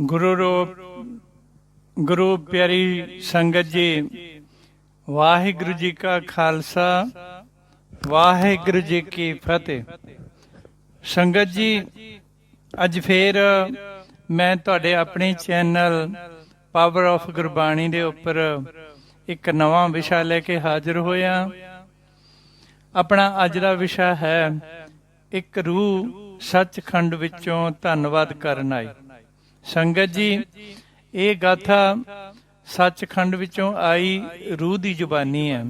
ਗੁਰੂ ਰੂਪ, ਗੁਰੂ ਪਿਆਰੀ ਸੰਗਤ ਜੀ, ਵਾਹਿਗੁਰੂ ਜੀ ਕਾ ਖਾਲਸਾ, ਵਾਹਿਗੁਰੂ ਜੀ ਕੀ ਫਤਿਹ। ਸੰਗਤ ਜੀ, ਅੱਜ ਫੇਰ ਮੈਂ ਤੁਹਾਡੇ ਆਪਣੇ ਚੈਨਲ ਪਾਵਰ ਆਫ ਗੁਰਬਾਣੀ ਦੇ ਉੱਪਰ ਇੱਕ ਨਵਾਂ ਵਿਸ਼ਾ ਲੈ ਕੇ ਹਾਜ਼ਰ ਹੋਇਆ। ਆਪਣਾ ਅੱਜ ਦਾ ਵਿਸ਼ਾ ਹੈ, ਇੱਕ ਰੂਹ ਸੱਚਖੰਡ ਵਿੱਚੋਂ ਧੰਨਵਾਦ ਕਰਨ ਆਈ। ਸੰਗਤ ਜੀ, ਇਹ ਗਾਥਾ ਸੱਚਖੰਡ ਵਿੱਚੋਂ ਆਈ ਰੂਹ ਦੀ ਜ਼ੁਬਾਨੀ ਹੈ।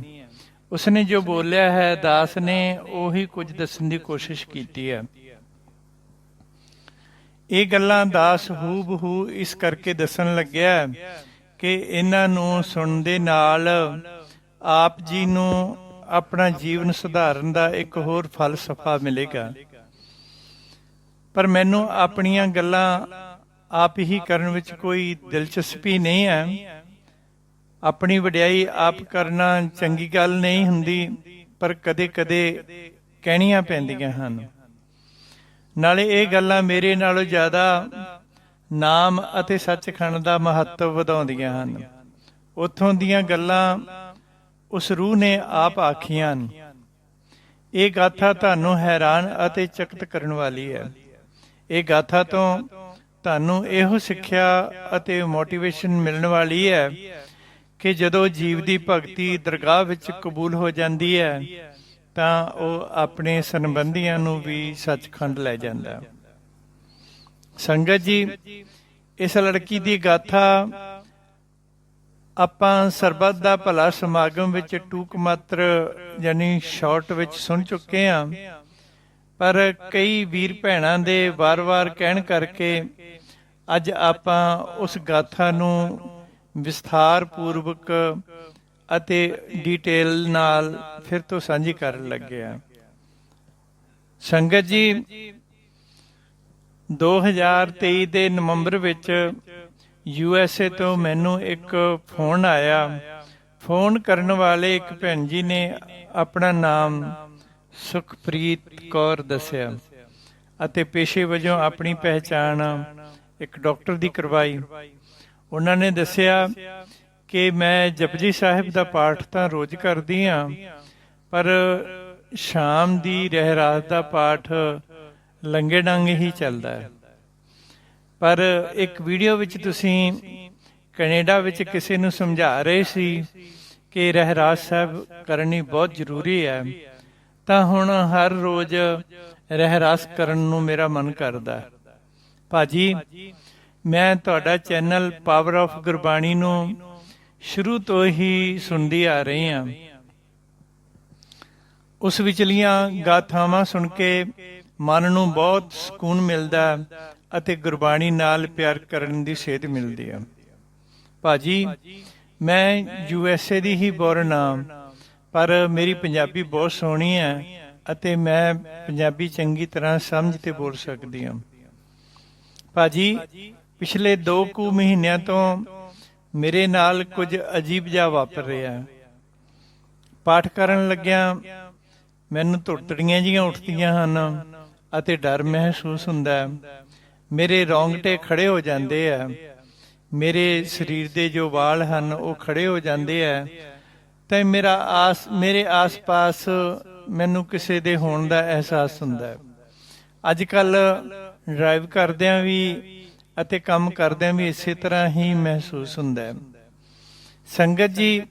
ਉਸਨੇ ਜੋ ਬੋਲਿਆ ਹੈ, ਦਾਸ ਨੇ ਉਹੀ ਕੁਝ ਦੱਸਣ ਦੀ ਕੋਸ਼ਿਸ਼ ਕੀਤੀ ਹੈ। ਇਹ ਗੱਲਾਂ ਦਾਸ ਹੂਬਹੂ ਇਸ ਕਰਕੇ ਦੱਸਣ ਲੱਗਿਆ ਕਿ ਇਹਨਾਂ ਨੂੰ ਸੁਣਨ ਦੇ ਨਾਲ ਆਪ ਜੀ ਨੂੰ ਆਪਣਾ ਜੀਵਨ ਸੁਧਾਰਨ ਦਾ ਇੱਕ ਹੋਰ ਫਲਸਫਾ ਮਿਲੇਗਾ। ਪਰ ਮੈਨੂੰ ਆਪਣੀਆਂ ਗੱਲਾਂ ਆਪ ਹੀ ਕਰਨ ਵਿੱਚ ਕੋਈ ਦਿਲਚਸਪੀ ਨਹੀਂ ਹੈ। ਆਪਣੀ ਵਡਿਆਈ ਆਪ ਕਰਨਾ ਚੰਗੀ ਗੱਲ ਨਹੀਂ ਹੁੰਦੀ, ਪਰ ਕਦੇ-ਕਦੇ ਕਹਿਣੀਆਂ ਪੈਂਦੀਆਂ ਹਨ। ਨਾਲੇ ਇਹ ਗੱਲਾਂ ਮੇਰੇ ਨਾਲੋਂ ਜ਼ਿਆਦਾ ਨਾਮ ਅਤੇ ਸੱਚਖੰਡ ਦਾ ਮਹੱਤਵ ਵਧਾਉਂਦੀਆਂ ਹਨ। ਉਥੋਂ ਦੀਆਂ ਗੱਲਾਂ ਉਸ ਰੂਹ ਨੇ ਆਪ ਆਖੀਆਂ ਹਨ। ਇਹ ਗਾਥਾ ਤੁਹਾਨੂੰ ਹੈਰਾਨ ਅਤੇ ਚਕਤ ਕਰਨ ਵਾਲੀ ਹੈ। ਇਹ ਗਾਥਾ ਤੋਂ ਤੁਹਾਨੂੰ ਇਹੋ ਸਿੱਖਿਆ ਅਤੇ ਮੋਟੀਵੇਸ਼ਨ ਮਿਲਣ ਵਾਲੀ ਹੈ ਕਿ ਜਦੋਂ ਜੀਵ ਦੀ ਭਗਤੀ ਦਰਗਾਹ ਵਿੱਚ ਕਬੂਲ ਹੋ ਜਾਂਦੀ ਹੈ, ਤਾਂ ਉਹ ਆਪਣੇ ਸੰਬੰਧੀਆਂ ਨੂੰ ਵੀ ਸੱਚਖੰਡ ਲੈ ਜਾਂਦਾ। ਹੈ ਸੰਗਤ ਜੀ, ਇਸ ਲੜਕੀ ਦੀ ਗਾਥਾ, ਆਪਾਂ ਸਰਬੱਤ ਦਾ ਭਲਾ ਸਮਾਗਮ ਵਿੱਚ ਟੂਕ ਮਾਤਰ ਯਾਨੀ ਸ਼ਾਰਟ ਵਿੱਚ ਸੁਣ ਚੁੱਕੇ ਹਾਂ। ਪਰ ਕਈ ਵੀਰ ਭੈਣਾਂ ਦੇ ਵਾਰ-ਵਾਰ ਕਹਿਣ ਕਰਕੇ ਅੱਜ ਆਪਾਂ ਉਸ ਗਾਥਾ ਨੂੰ ਵਿਸਥਾਰ ਪੂਰਵਕ ਅਤੇ ਡਿਟੇਲ ਨਾਲ ਫਿਰ ਤੋਂ ਸਾਂਝੀ ਕਰਨ ਲੱਗੇ ਆ ਸੰਗਤ ਜੀ 2023 ਦੇ ਨਵੰਬਰ ਵਿੱਚ ਯੂ ਐਸ ਏ ਤੋਂ ਮੈਨੂੰ ਇੱਕ ਫੋਨ ਆਇਆ। ਫੋਨ ਕਰਨ ਵਾਲੇ ਇੱਕ ਭੈਣ ਜੀ ਨੇ ਆਪਣਾ ਨਾਮ ਸੁਖਪ੍ਰੀਤ ਕੌਰ ਦੱਸਿਆ, ਅਤੇ ਪੇਸ਼ੇ ਵਜੋਂ ਆਪਣੀ ਪਹਿਚਾਣ ਇੱਕ ਡਾਕਟਰ ਦੀ ਕਰਵਾਈ। ਉਹਨਾਂ ਨੇ ਦੱਸਿਆ ਕਿ ਮੈਂ ਜਪਜੀ ਸਾਹਿਬ ਦਾ ਪਾਠ ਤਾਂ ਰੋਜ਼ ਕਰਦੀ ਆ ਪਰ ਸ਼ਾਮ ਦੀ ਰਹਿ ਰਾਤ ਦਾ ਪਾਠ ਲੰਗੇ ਡੰਗ ਹੀ ਚੱਲਦਾ ਹੈ। ਪਰ ਇੱਕ ਵੀਡੀਓ ਵਿੱਚ ਤੁਸੀਂ ਕੈਨੇਡਾ ਵਿੱਚ ਕਿਸੇ ਨੂੰ ਸਮਝਾ ਰਹੇ ਸੀ ਕਿ ਰਹਿਰਾਸ ਸਾਹਿਬ ਕਰਨੀ ਬਹੁਤ ਜ਼ਰੂਰੀ ਹੈ। ਤਾਂ ਹੁਣ ਹਰ ਰੋਜ਼ ਰਹਿਰਾਸ ਕਰਨ ਨੂੰ ਮੇਰਾ ਮਨ ਕਰਦਾ ਭਾਜੀ, ਮੈਂ ਤੁਹਾਡਾ ਚੈਨਲ ਪਾਵਰ ਆਫ ਗੁਰਬਾਣੀ ਨੂੰ ਸ਼ੁਰੂ ਤੋਂ ਹੀ ਸੁਣਦੀ ਆ ਰਹੀ ਹਾਂ। ਉਸ ਵਿਚਲੀਆਂ ਗਾਥਾਵਾਂ ਸੁਣ ਕੇ ਮਨ ਨੂੰ ਬਹੁਤ ਸਕੂਨ ਮਿਲਦਾ ਅਤੇ ਗੁਰਬਾਣੀ ਨਾਲ ਪਿਆਰ ਕਰਨ ਦੀ ਸੇਧ ਮਿਲਦੀ ਹੈ। ਭਾਜੀ, ਮੈਂ ਯੂ ਐਸ ਏ ਦੀ ਹੀ ਬੋਰਨ ਹਾਂ। ਪਰ ਮੇਰੀ ਪੰਜਾਬੀ ਬਹੁਤ ਸੋਹਣੀ ਹੈ ਅਤੇ ਮੈਂ ਪੰਜਾਬੀ ਚੰਗੀ ਤਰ੍ਹਾਂ ਸਮਝ ਤੇ ਬੋਲ ਸਕਦੀ ਹਾਂ। ਭਾਜੀ, ਪਿਛਲੇ 2 ਕੁ ਮਹੀਨਿਆਂ ਤੋਂ ਮੇਰੇ ਨਾਲ ਕੁਝ ਅਜੀਬ ਜਿਹਾ ਵਾਪਰ ਰਿਹਾ ਹੈ। ਪਾਠ ਕਰਨ ਲੱਗਿਆ ਮੈਨੂੰ ਤੁਰਤੜੀਆਂ ਜੀਆਂ ਉੱਠਦੀਆਂ ਹਨ ਅਤੇ ਡਰ ਮਹਿਸੂਸ ਹੁੰਦਾ ਹੈ। ਮੇਰੇ ਰੌਂਗਟੇ ਖੜੇ ਹੋ ਜਾਂਦੇ ਆ ਮੇਰੇ ਸਰੀਰ ਦੇ ਜੋ ਵਾਲ ਹਨ, ਉਹ ਖੜੇ ਹੋ ਜਾਂਦੇ ਆ ਤੇ ਮੇਰਾ ਆਸ ਮੇਰੇ ਆਸ-ਪਾਸ ਮੈਨੂੰ ਕਿਸੇ ਦੇ ਹੋਣ ਦਾ ਅਹਿਸਾਸ ਹੁੰਦਾ ਹੈ। ਅੱਜ ਕੱਲ ਡਰਾਈਵ ਕਰਦਿਆਂ ਵੀ ਅਤੇ ਕੰਮ ਕਰਦਿਆਂ ਵੀ ਇਸੇ ਤਰ੍ਹਾਂ ਹੀ ਮਹਿਸੂਸ ਹੁੰਦਾ ਹੈ। ਸੰਗਤ ਜੀ,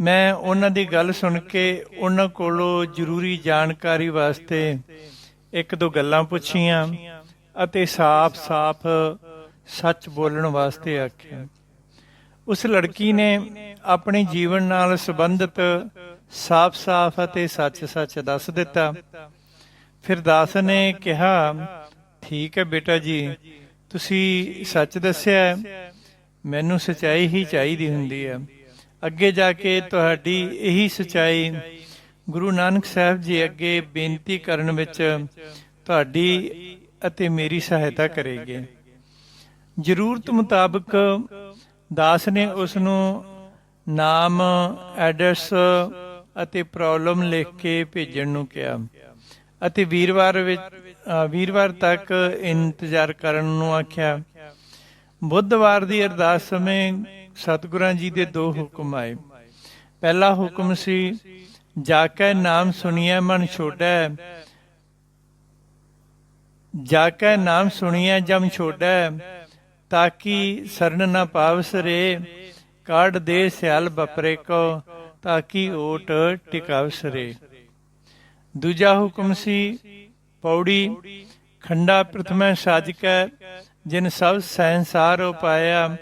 ਮੈਂ ਉਹਨਾਂ ਦੀ ਗੱਲ ਸੁਣ ਕੇ ਉਹਨਾਂ ਕੋਲੋਂ ਜ਼ਰੂਰੀ ਜਾਣਕਾਰੀ ਵਾਸਤੇ ਇੱਕ ਦੋ ਗੱਲਾਂ ਪੁੱਛੀਆਂ ਅਤੇ ਸਾਫ਼-ਸਾਫ਼ ਸੱਚ ਬੋਲਣ ਵਾਸਤੇ ਆਖਿਆ। ਉਸ ਲੜਕੀ ਨੇ ਆਪਣੇ ਜੀਵਨ ਨਾਲ ਸੰਬੰਧਿਤ ਸਾਫ਼-ਸਾਫ਼ ਅਤੇ ਸੱਚ-ਸੱਚ ਦੱਸ ਦਿੱਤਾ। ਫਿਰ ਦਾਸ ਨੇ ਕਿਹਾ, ਠੀਕ ਹੈ ਬੇਟਾ ਜੀ, ਤੁਸੀਂ ਸੱਚ ਦੱਸਿਆ ਮੈਨੂੰ ਸਚਾਈ ਹੀ ਚਾਹੀਦੀ ਹੁੰਦੀ ਹੈ। ਅੱਗੇ ਜਾ ਕੇ ਤੁਹਾਡੀ ਇਹੀ ਸਚਾਈ ਗੁਰੂ ਨਾਨਕ ਸਾਹਿਬ ਜੀ ਅੱਗੇ ਬੇਨਤੀ ਕਰਨ ਵਿੱਚ ਤੁਹਾਡੀ ਅਤੇ ਮੇਰੀ ਸਹਾਇਤਾ ਕਰੇਗੀ। ਜ਼ਰੂਰਤ ਮੁਤਾਬਕ ਦਾਸ ਨੇ ਉਸ ਨੂੰ ਨਾਮ ਐਡਰੈਸ ਅਤੇ ਪ੍ਰੋਬਲਮ ਲਿਖ ਕੇ ਭੇਜਣ ਨੂੰ ਕਿਹਾ ਅਤੇ ਵੀਰਵਾਰ ਵਿੱਚ ਵੀਰਵਾਰ ਤੱਕ ਇੰਤਜ਼ਾਰ ਕਰਨ ਨੂੰ ਆਖਿਆ, ਬੁੱਧਵਾਰ ਦੀ ਅਰਦਾਸ ਸਮੇਂ ਸਤਿਗੁਰਾਂ ਜੀ ਦੇ ਦੋ ਹੁਕਮ ਆਏ। ਪਹਿਲਾ ਹੁਕਮ ਸੀ, ਜਾ ਕੇ ਨਾਮ ਸੁਣੀਐ, ਮਨ ਛੋੜੈ। ਜਾ ਕੇ ਨਾਮ ਸੁਣੀਐ, ਜਮ ਛੋੜੈ। ਤਾਕੀ ਸਰਨ ਨਾ ਪਾਵਸ ਰੇ ਕਾੜ ਦੇ ਸਿਆਲ ਬਪਰੇ ਕੋ ਤਾਕੀ ਓਟ ਟਿਕਾਵਸ ਰੇ। ਦੂਜਾ ਹੁਕਮ ਸੀ, ਪੌੜੀ, ਖੰਡਾ ਪ੍ਰਥਮੈ ਸਾਜਕੈ, ਜਿਨ ਸਭ ਸੈਂਸਾਰ ਉਪਾਇਆ,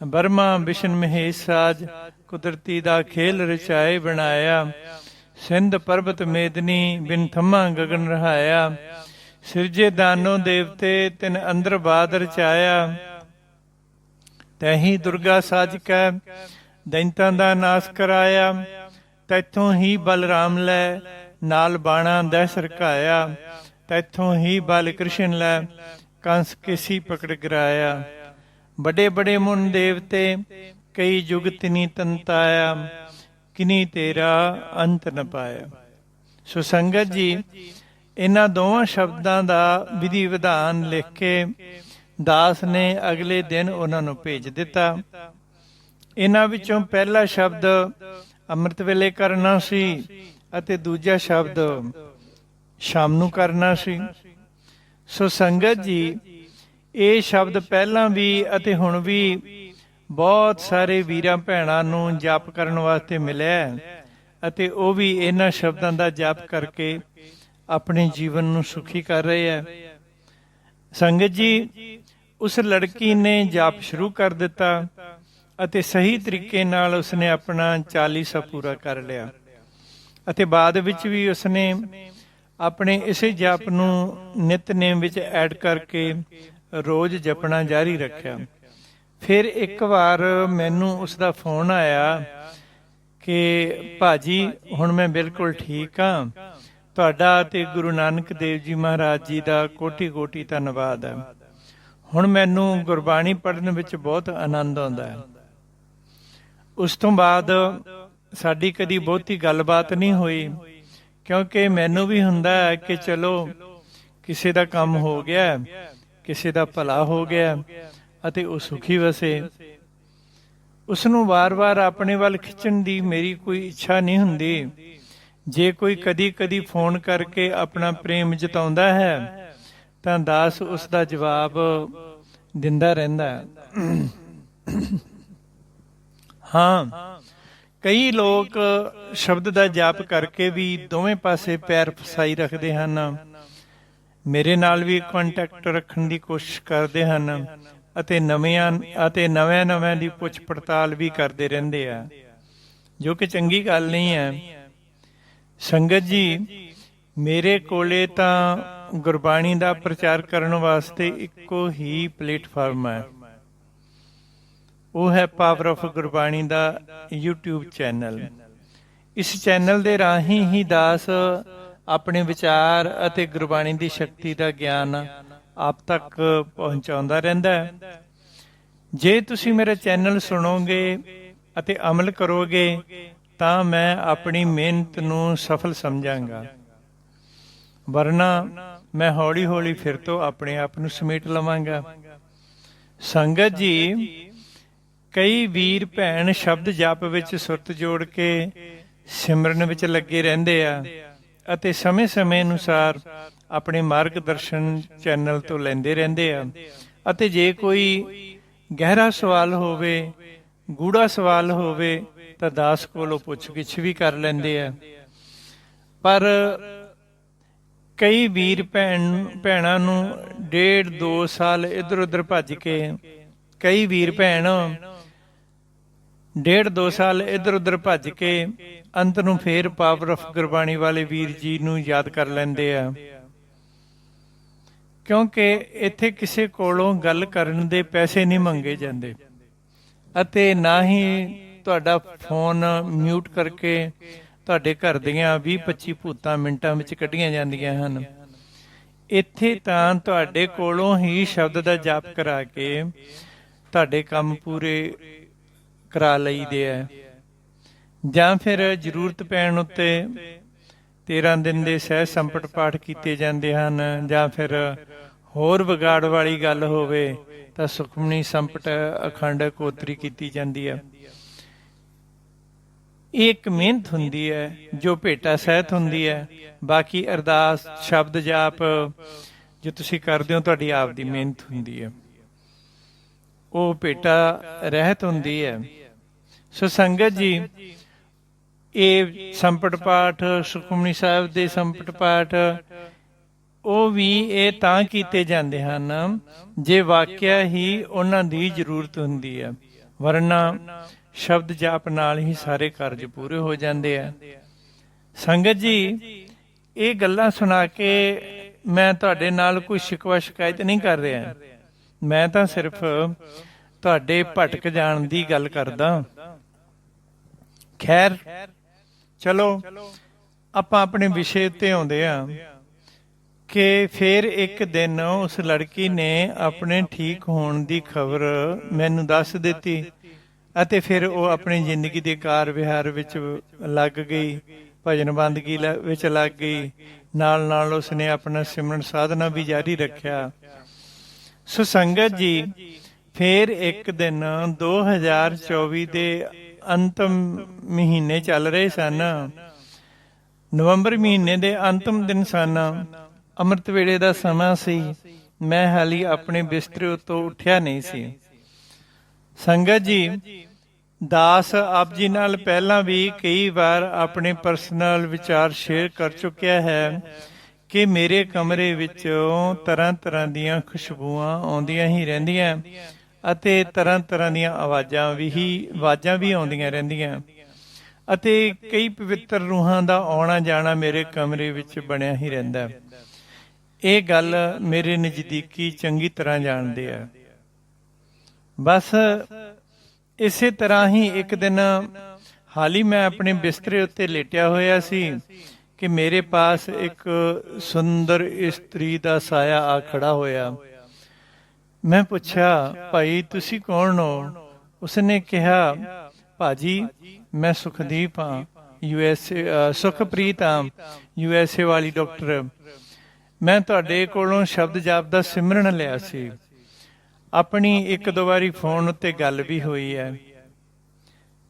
ਬਰਮਾ ਵਿਸ਼ਨ ਮਹੇਸ਼ ਸਾਜ, ਕੁਦਰਤੀ ਦਾ ਖੇਲ ਰਚਾਏ ਬਣਾਇਆ, ਸਿੰਧ ਪਰਬਤ ਮੇਦਨੀ ਬਿਨ ਥਮਾ ਗਗਨ ਰਹਾਇਆ, ਸਿਰਜੇ ਦਾਨੋ ਦੇਵਤੇ ਤਿਨ ਅੰਦਰ ਬਾਦ ਰਚਾਇਆ ਤੈਹੀ ਦੁਰਗਾ ਸਾਜਕੈ ਦੈਂਤਾਂ ਦਾ ਨਾਸ ਕਰਾਇਆ, ਤੈਥੋਂ ਹੀ ਬਲਰਾਮ ਲੈ, ਨਾਲ ਬਾਣਾ ਦਹਿ ਸਰਕਾਇਆ, ਤੈਥੋਂ ਹੀ ਬਲ ਕ੍ਰਿਸ਼ਨ ਲੈ, ਕੰਸ ਕਿਸੀ ਪਕੜ ਗਰਾਇਆ। ਬੜੇ ਬੜੇ ਮੁਨ ਦੇਵਤੇ, ਕਈ ਜੁਗ ਤਿਨੀ ਤੰਤਾਇਆ ਕਿਨੀ ਤੇਰਾ ਅੰਤ ਨ ਪਾਇਆ। ਸੋ ਸੰਗਤ ਜੀ, ਇਹਨਾਂ ਦੋਵਾਂ ਸ਼ਬਦਾਂ ਦਾ ਵਿਧੀ ਵਿਧਾਨ ਲਿਖ ਕੇ ਦਾਸ ਨੇ ਅਗਲੇ ਦਿਨ ਉਹਨਾਂ ਨੂੰ ਭੇਜ ਦਿੱਤਾ। ਇਹਨਾਂ ਵਿੱਚੋਂ ਪਹਿਲਾ ਸ਼ਬਦ ਅੰਮ੍ਰਿਤ ਵੇਲੇ ਕਰਨਾ ਸੀ ਅਤੇ ਦੂਜਾ ਸ਼ਬਦ ਸ਼ਾਮ ਨੂੰ ਕਰਨਾ ਸੀ। ਸੋ ਸੰਗਤ ਜੀ, ਇਹ ਸ਼ਬਦ ਪਹਿਲਾਂ ਵੀ ਅਤੇ ਹੁਣ ਵੀ ਬਹੁਤ ਸਾਰੇ ਵੀਰਾਂ ਭੈਣਾਂ ਨੂੰ ਜਪ ਕਰਨ ਵਾਸਤੇ ਮਿਲਿਆ ਅਤੇ ਉਹ ਵੀ ਇਹਨਾਂ ਸ਼ਬਦਾਂ ਦਾ ਜਪ ਕਰਕੇ ਆਪਣੇ ਜੀਵਨ ਨੂੰ ਸੁਖੀ ਕਰ ਰਹੇ ਹੈ। ਸੰਗਤ ਜੀ ਉਸ ਲੜਕੀ ਨੇ ਜਾਪ ਸ਼ੁਰੂ ਕਰ ਦਿੱਤਾ ਅਤੇ ਸਹੀ ਤਰੀਕੇ ਨਾਲ ਉਸਨੇ ਆਪਣਾ 40 ਪੂਰਾ ਕਰ ਲਿਆ। ਅਤੇ ਬਾਅਦ ਵਿੱਚ ਵੀ ਉਸਨੇ ਆਪਣੇ ਇਸੇ ਜਾਪ ਨੂੰ ਨਿਤਨੇਮ ਵਿੱਚ ਐਡ ਕਰਕੇ ਰੋਜ਼ ਜਪਣਾ ਜਾਰੀ ਰੱਖਿਆ। ਫਿਰ ਇੱਕ ਵਾਰ ਮੈਨੂੰ ਉਸ ਦਾ ਫੋਨ ਆਇਆ ਕਿ, ਭਾਜੀ, ਹੁਣ ਮੈਂ ਬਿਲਕੁਲ ਠੀਕ ਹਾਂ। ਤੁਹਾਡਾ ਤੇ ਗੁਰੂ ਨਾਨਕ ਦੇਵ ਜੀ ਮਹਾਰਾਜ ਜੀ ਦਾ ਕੋਟੀ ਕੋਟੀ ਧੰਨਵਾਦ ਹੈ। ਹੁਣ ਮੈਨੂੰ ਗੁਰਬਾਣੀ ਪੜ੍ਹਨ ਵਿੱਚ ਬਹੁਤ ਆਨੰਦ ਆਉਂਦਾ ਹੈ। ਉਸ ਤੋਂ ਬਾਅਦ ਸਾਡੀ ਕਦੀ ਬਹੁਤੀ ਗੱਲਬਾਤ ਨਹੀਂ ਹੋਈ, ਕਿਉਂਕਿ ਮੈਨੂੰ ਵੀ ਹੁੰਦਾ ਹੈ ਕਿ ਚਲੋ, ਕਿਸੇ ਦਾ ਕੰਮ ਹੋ ਗਿਆ, ਕਿਸੇ ਦਾ ਭਲਾ ਹੋ ਗਿਆ ਅਤੇ ਉਹ ਸੁਖੀ ਵਸੇ। ਉਸ ਨੂੰ ਵਾਰ-ਵਾਰ ਆਪਣੇ ਵੱਲ ਖਿੱਚਣ ਦੀ ਮੇਰੀ ਕੋਈ ਇੱਛਾ ਨਹੀਂ ਹੁੰਦੀ। ਜੇ ਕੋਈ ਕਦੀ-ਕਦੀ ਫੋਨ ਕਰਕੇ ਆਪਣਾ ਪ੍ਰੇਮ ਜਤਾਉਂਦਾ ਹੈ ਤਾਂ ਦਾਸ ਉਸ ਦਾ ਜਵਾਬ ਦਿੰਦਾ ਰਹਿੰਦਾ ਹਾਂ। ਕਈ ਲੋਕ ਸ਼ਬਦ ਦਾ ਜਾਪ ਕਰਕੇ ਵੀ ਦੋਵੇਂ ਪਾਸੇ ਪੈਰ ਫਸਾਈ ਰੱਖਦੇ ਹਨ। ਮੇਰੇ ਨਾਲ ਵੀ ਕੰਟੈਕਟ ਰੱਖਣ ਦੀ ਕੋਸ਼ਿਸ਼ ਕਰਦੇ ਹਨ ਅਤੇ ਨਵਿਆਂ ਅਤੇ ਨਵੇਂ ਨਵੇਂ ਦੀ ਪੁੱਛ ਪੜਤਾਲ ਵੀ ਕਰਦੇ ਰਹਿੰਦੇ ਆ। ਜੋ ਕਿ ਚੰਗੀ ਗੱਲ ਨਹੀਂ ਹੈ। ਸੰਗਤ ਜੀ, ਮੇਰੇ ਕੋਲੇ ਤਾਂ ਗੁਰਬਾਣੀ ਦਾ ਪ੍ਰਚਾਰ ਕਰਨ ਵਾਸਤੇ ਇੱਕੋ ਹੀ ਪਲੇਟਫਾਰਮ ਹੈ। ਉਹ ਹੈ ਪਾਵਰ ਆਫ ਗੁਰਬਾਣੀ ਦਾ YouTube ਚੈਨਲ ਇਸ ਚੈਨਲ ਦੇ ਰਾਹੀਂ ਹੀ ਦਾਸ ਆਪਣੇ ਵਿਚਾਰ ਅਤੇ ਗੁਰਬਾਣੀ ਦੀ ਸ਼ਕਤੀ ਦਾ ਗਿਆਨ ਆਪ ਤੱਕ ਪਹੁੰਚਾਉਂਦਾ ਰਹਿੰਦਾ ਹੈ। ਜੇ ਤੁਸੀਂ ਮੇਰਾ ਚੈਨਲ ਸੁਣੋਗੇ ਅਤੇ ਅਮਲ ਕਰੋਗੇ, ਤਾਂ ਮੈਂ ਆਪਣੀ ਮਿਹਨਤ ਨੂੰ ਸਫਲ ਸਮਝਾਂਗਾ। ਵਰਨਾ ਮੈਂ ਹੌਲੀ-ਹੌਲੀ ਫਿਰ ਤੋਂ ਆਪਣੇ ਆਪ ਨੂੰ ਸਮੇਟ ਲਵਾਂਗਾ। ਸੰਗਤ ਜੀ, ਕਈ ਵੀਰ ਭੈਣ ਸ਼ਬਦ ਜਪ ਵਿੱਚ ਸੁਰਤ ਜੋੜ ਕੇ ਸਿਮਰਨ ਵਿੱਚ ਲੱਗੇ ਰਹਿੰਦੇ ਆ ਅਤੇ ਸਮੇਂ-ਸਮੇਂ ਅਨੁਸਾਰ ਆਪਣੇ ਮਾਰਗਦਰਸ਼ਨ ਚੈਨਲ ਤੋਂ ਲੈਂਦੇ ਰਹਿੰਦੇ ਆ। ਅਤੇ ਜੇ ਕੋਈ ਗਹਿਰਾ ਸਵਾਲ ਹੋਵੇ, ਗੂੜਾ ਸਵਾਲ ਹੋਵੇ, ਤਾਂ ਦਾਸ ਕੋਲੋਂ ਪੁੱਛ ਗਿੱਛ ਵੀ ਕਰ ਲੈਂਦੇ ਆ। ਪਰ ਕਈ ਵੀਰ ਭੈਣ ਭੈਣਾਂ ਨੂੰ ਡੇਢ 2 ਸਾਲ ਇਧਰ ਉਧਰ ਭੱਜ ਕੇ, ਕਈ ਵੀਰ ਭੈਣ ਡੇਢ 2 ਸਾਲ ਇਧਰ ਉਧਰ ਭੱਜ ਕੇ ਅੰਤ ਨੂੰ ਫੇਰ ਪਾਵਰ ਆਫ ਗੁਰਬਾਣੀ ਵਾਲੇ ਵੀਰ ਜੀ ਨੂੰ ਯਾਦ ਕਰ ਲੈਂਦੇ ਆ। ਕਿਉਂਕਿ ਇੱਥੇ ਕਿਸੇ ਕੋਲੋਂ ਗੱਲ ਕਰਨ ਦੇ ਪੈਸੇ ਨਹੀਂ ਮੰਗੇ ਜਾਂਦੇ ਅਤੇ ਨਾ ਹੀ ਤੁਹਾਡਾ ਫੋਨ ਮਿਊਟ ਕਰਕੇ ਤੁਹਾਡੇ ਘਰ ਦੀਆਂ 20 25 ਭੂਤਾਂ ਮਿੰਟਾਂ ਵਿੱਚ ਕੱਢੀਆਂ ਜਾਂਦੀਆਂ ਹਨ। ਇੱਥੇ ਤਾਂ ਤੁਹਾਡੇ ਕੋਲੋਂ ਹੀ ਸ਼ਬਦ ਦਾ ਜਾਪ ਕਰਾ ਕੇ ਤੁਹਾਡੇ ਕੰਮ ਪੂਰੇ ਕਰਾ ਲਈਦੇ ਆ। ਜਾਂ ਫਿਰ ਜ਼ਰੂਰਤ ਪੈਣ ਉੱਤੇ 13 ਦਿਨ ਦੇ ਸਹਿ ਸੰਪਟ ਪਾਠ ਕੀਤੇ ਜਾਂਦੇ ਹਨ, ਜਾਂ ਫਿਰ ਹੋਰ ਵਿਗਾੜ ਵਾਲੀ ਗੱਲ ਹੋਵੇ ਤਾਂ ਸੁਖਮਨੀ ਸੰਪਟ ਅਖੰਡ ਕੋਤਰੀ ਕੀਤੀ ਜਾਂਦੀ ਹੈ ਇਹ ਇੱਕ ਮਿਹਨਤ ਹੁੰਦੀ ਹੈ, ਜੋ ਭੇਟਾ ਸਹਿਤ ਹੁੰਦੀ ਹੈ। ਬਾਕੀ ਅਰਦਾਸ, ਸ਼ਬਦ ਜਾਪ, ਜੋ ਤੁਸੀਂ ਕਰਦੇ ਹੋ, ਤੁਹਾਡੀ ਆਪ ਦੀ ਮਿਹਨਤ ਹੁੰਦੀ ਹੈ। ਉਹ ਭੇਟਾ ਰਹਿਤ ਹੁੰਦੀ ਹੈ। ਸੋ ਸੰਗਤ ਜੀ, ਇਹ ਸੰਪਟ ਪਾਠ, ਸੁਖਮਨੀ ਸਾਹਿਬ ਦੇ ਸੰਪਟ ਪਾਠ, ਉਹ ਵੀ ਇਹ ਤਾਂ ਕੀਤੇ ਜਾਂਦੇ ਹਨ, ਜੇ ਵਾਕਿਆ ਹੀ ਉਹਨਾਂ ਦੀ ਜ਼ਰੂਰਤ ਹੁੰਦੀ ਹੈ। ਵਰਨਾ ਸ਼ਬਦ ਜਾਪ ਨਾਲ ਹੀ ਸਾਰੇ ਕਾਰਜ ਪੂਰੇ ਹੋ ਜਾਂਦੇ ਆ। ਸੰਗਤ ਜੀ, ਇਹ ਗੱਲਾਂ ਸੁਣਾ ਕੇ ਮੈਂ ਤੁਹਾਡੇ ਨਾਲ ਕੋਈ ਸ਼ਿਕਵਾ ਸ਼ਿਕਾਇਤ ਨਹੀਂ ਕਰ ਰਿਹਾ। ਮੈਂ ਤਾਂ ਸਿਰਫ ਤੁਹਾਡੇ ਭਟਕ ਜਾਣ ਦੀ ਗੱਲ ਕਰਦਾ। ਖੈਰ, ਚਲੋ, ਆਪਾਂ ਆਪਣੇ ਵਿਸ਼ੇ ਤੇ ਆਉਂਦੇ ਆ ਕਿ ਫਿਰ ਇੱਕ ਦਿਨ ਉਸ ਲੜਕੀ ਨੇ ਆਪਣੇ ਠੀਕ ਹੋਣ ਦੀ ਖਬਰ ਮੈਨੂੰ ਦੱਸ ਦਿੱਤੀ। ਅਤੇ ਫਿਰ ਉਹ ਆਪਣੀ ਜ਼ਿੰਦਗੀ ਦੇ ਕਾਰ ਵਿਹਾਰ ਵਿੱਚ ਲੱਗ ਗਈ, ਭਜਨ ਬੰਦਗੀ ਵਿੱਚ ਲੱਗ ਗਈ। ਨਾਲ ਨਾਲ ਉਸਨੇ ਆਪਣਾ ਸਿਮਰਨ ਸਾਧਨਾ ਵੀ ਜਾਰੀ ਰੱਖਿਆ। ਸੋ ਸੰਗਤ ਜੀ, ਫਿਰ ਇੱਕ ਦਿਨ 2024 ਦੇ ਅੰਤਮ ਮਹੀਨੇ ਚੱਲ ਰਹੇ ਸਨ। ਨਵੰਬਰ ਮਹੀਨੇ ਦੇ ਅੰਤਮ ਦਿਨ ਸਨ। ਅੰਮ੍ਰਿਤ ਵੇਲੇ ਦਾ ਸਮਾਂ ਸੀ। ਮੈਂ ਹਾਲੀ ਆਪਣੇ ਬਿਸਤਰੇ ਉੱਤੋਂ ਉੱਠਿਆ ਨਹੀਂ ਸੀ। ਸੰਗਤ ਜੀ, ਦਾਸ ਆਪ ਜੀ ਨਾਲ ਪਹਿਲਾਂ ਵੀ ਕਈ ਵਾਰ ਆਪਣੇ ਪਰਸਨਲ ਵਿਚਾਰ ਸ਼ੇਅਰ ਕਰ ਚੁੱਕਿਆ ਹੈ ਕਿ ਮੇਰੇ ਕਮਰੇ ਵਿੱਚੋਂ ਤਰ੍ਹਾਂ ਤਰ੍ਹਾਂ ਦੀਆਂ ਖੁਸ਼ਬੂਆਂ ਆਉਂਦੀਆਂ ਹੀ ਰਹਿੰਦੀਆਂ ਅਤੇ ਤਰ੍ਹਾਂ ਤਰ੍ਹਾਂ ਦੀਆਂ ਆਵਾਜ਼ਾਂ ਵੀ ਹੀ, ਆਵਾਜ਼ਾਂ ਵੀ ਆਉਂਦੀਆਂ ਰਹਿੰਦੀਆਂ ਅਤੇ ਕਈ ਪਵਿੱਤਰ ਰੂਹਾਂ ਦਾ ਆਉਣਾ ਜਾਣਾ ਮੇਰੇ ਕਮਰੇ ਵਿੱਚ ਬਣਿਆ ਹੀ ਰਹਿੰਦਾ। ਇਹ ਗੱਲ ਮੇਰੇ ਨਜ਼ਦੀਕੀ ਚੰਗੀ ਤਰ੍ਹਾਂ ਜਾਣਦੇ ਆ। ਬਸ ਇਸੇ ਤਰ੍ਹਾਂ ਹੀ ਇੱਕ ਦਿਨ ਹਾਲੀ ਮੈਂ ਆਪਣੇ ਬਿਸਤਰੇ ਉੱਤੇ ਲੇਟਿਆ ਹੋਇਆ ਸੀ ਕਿ ਮੇਰੇ ਪਾਸ ਇੱਕ ਸੁੰਦਰ ਇਸਤਰੀ ਦਾ ਸਾਇਆ ਆ ਖੜਾ ਹੋਇਆ। ਮੈਂ ਪੁੱਛਿਆ, ਭਾਈ, ਤੁਸੀਂ ਕੌਣ ਹੋ? ਉਸਨੇ ਕਿਹਾ, ਭਾਜੀ, ਮੈਂ ਸੁਖਦੀਪ ਹਾਂ, ਯੂ ਐਸ ਏ ਸੁਖਪ੍ਰੀਤ ਹਾਂ, ਯੂ ਐਸ ਏ ਵਾਲੀ ਡਾਕਟਰ। ਮੈਂ ਤੁਹਾਡੇ ਕੋਲੋਂ ਸ਼ਬਦ ਜਾਪ ਦਾ ਸਿਮਰਨ ਲਿਆ ਸੀ। ਆਪਣੀ ਇੱਕ ਦੋ ਵਾਰੀ ਫੋਨ ਉੱਤੇ ਗੱਲ ਵੀ ਹੋਈ ਹੈ।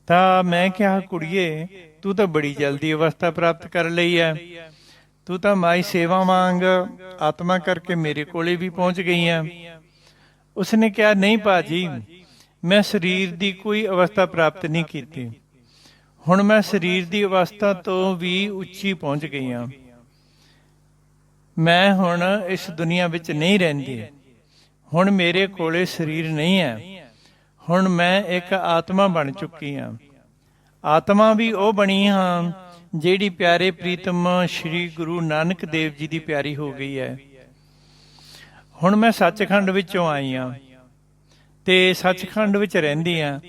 ਤਾਂ ਮੈਂ ਕਿਹਾ, ਕੁੜੀਏ, ਤੂੰ ਤਾਂ ਬੜੀ ਜਲਦੀ ਅਵਸਥਾ ਪ੍ਰਾਪਤ ਕਰ ਲਈ ਹੈ। ਤੂੰ ਤਾਂ ਮਾਈ ਸੇਵਾ ਮੰਗ ਆਤਮਾ ਕਰਕੇ ਮੇਰੇ ਕੋਲੇ ਵੀ ਪਹੁੰਚ ਗਈ ਹੈ। ਉਸਨੇ ਕਿਹਾ, ਨਹੀਂ ਬਾਜੀ ਮੈਂ ਸਰੀਰ ਦੀ ਕੋਈ ਅਵਸਥਾ ਪ੍ਰਾਪਤ ਨਹੀਂ ਕੀਤੀ। ਹੁਣ ਮੈਂ ਸਰੀਰ ਦੀ ਅਵਸਥਾ ਤੋਂ ਵੀ ਉੱਚੀ ਪਹੁੰਚ ਗਈ ਹਾਂ। ਮੈਂ ਹੁਣ ਇਸ ਦੁਨੀਆ ਵਿੱਚ ਨਹੀਂ ਰਹਿੰਦੀ। ਹੁਣ ਮੇਰੇ ਕੋਲੇ ਸਰੀਰ ਨਹੀਂ ਹੈ। ਹੁਣ ਮੈਂ ਇੱਕ ਆਤਮਾ ਬਣ ਚੁੱਕੀ ਹਾਂ। ਆਤਮਾ ਵੀ ਉਹ ਬਣੀ ਹਾਂ, ਜਿਹੜੀ ਪਿਆਰੇ ਪ੍ਰੀਤਮ ਸ੍ਰੀ ਗੁਰੂ ਨਾਨਕ ਦੇਵ ਜੀ ਦੀ ਪਿਆਰੀ ਹੋ ਗਈ ਹੈ। ਹੁਣ ਮੈਂ ਸੱਚਖੰਡ ਵਿੱਚੋਂ ਆਈ ਹਾਂ ਤੇ ਸੱਚਖੰਡ ਵਿੱਚ ਰਹਿੰਦੀ ਹਾਂ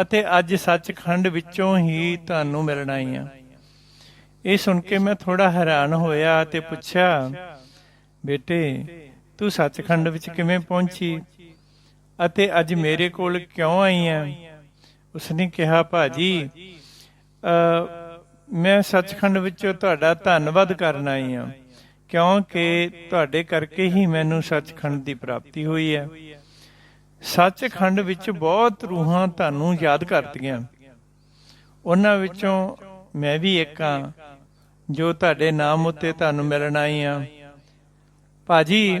ਅਤੇ ਅੱਜ ਸੱਚਖੰਡ ਵਿੱਚੋਂ ਹੀ ਤੁਹਾਨੂੰ ਮਿਲਣ ਆਈ ਹਾਂ। ਇਹ ਸੁਣ ਕੇ ਮੈਂ ਥੋੜਾ ਹੈਰਾਨ ਹੋਇਆ ਤੇ ਪੁੱਛਿਆ, ਬੇਟੇ ਤੂੰ ਸੱਚਖੰਡ ਵਿੱਚ ਕਿਵੇਂ ਪਹੁੰਚੀ? ਅਤੇ ਅੱਜ ਮੇਰੇ ਕੋਲ ਕਿਉਂ ਆਈ ਹੈ ਉਸਨੇ ਕਿਹਾ, ਭਾਜੀ ਅ ਮੈਂ ਸੱਚਖੰਡ ਵਿੱਚੋਂ ਤੁਹਾਡਾ ਧੰਨਵਾਦ ਕਰਨ ਆਈ ਹਾਂ ਕਿਉਂਕਿ ਤੁਹਾਡੇ ਕਰਕੇ ਹੀ ਮੈਨੂੰ ਸੱਚਖੰਡ ਦੀ ਪ੍ਰਾਪਤੀ ਹੋਈ ਹੈ। ਸੱਚਖੰਡ ਵਿੱਚ ਬਹੁਤ ਰੂਹਾਂ ਤੁਹਾਨੂੰ ਯਾਦ ਕਰਦੀਆਂ। ਉਹਨਾਂ ਵਿੱਚੋਂ ਮੈਂ ਵੀ ਇੱਕ ਹਾਂ ਜੋ ਤੁਹਾਡੇ ਨਾਮ ਉੱਤੇ ਤੁਹਾਨੂੰ ਮਿਲਣ ਆਈ ਹਾਂ ਭਾਜੀ,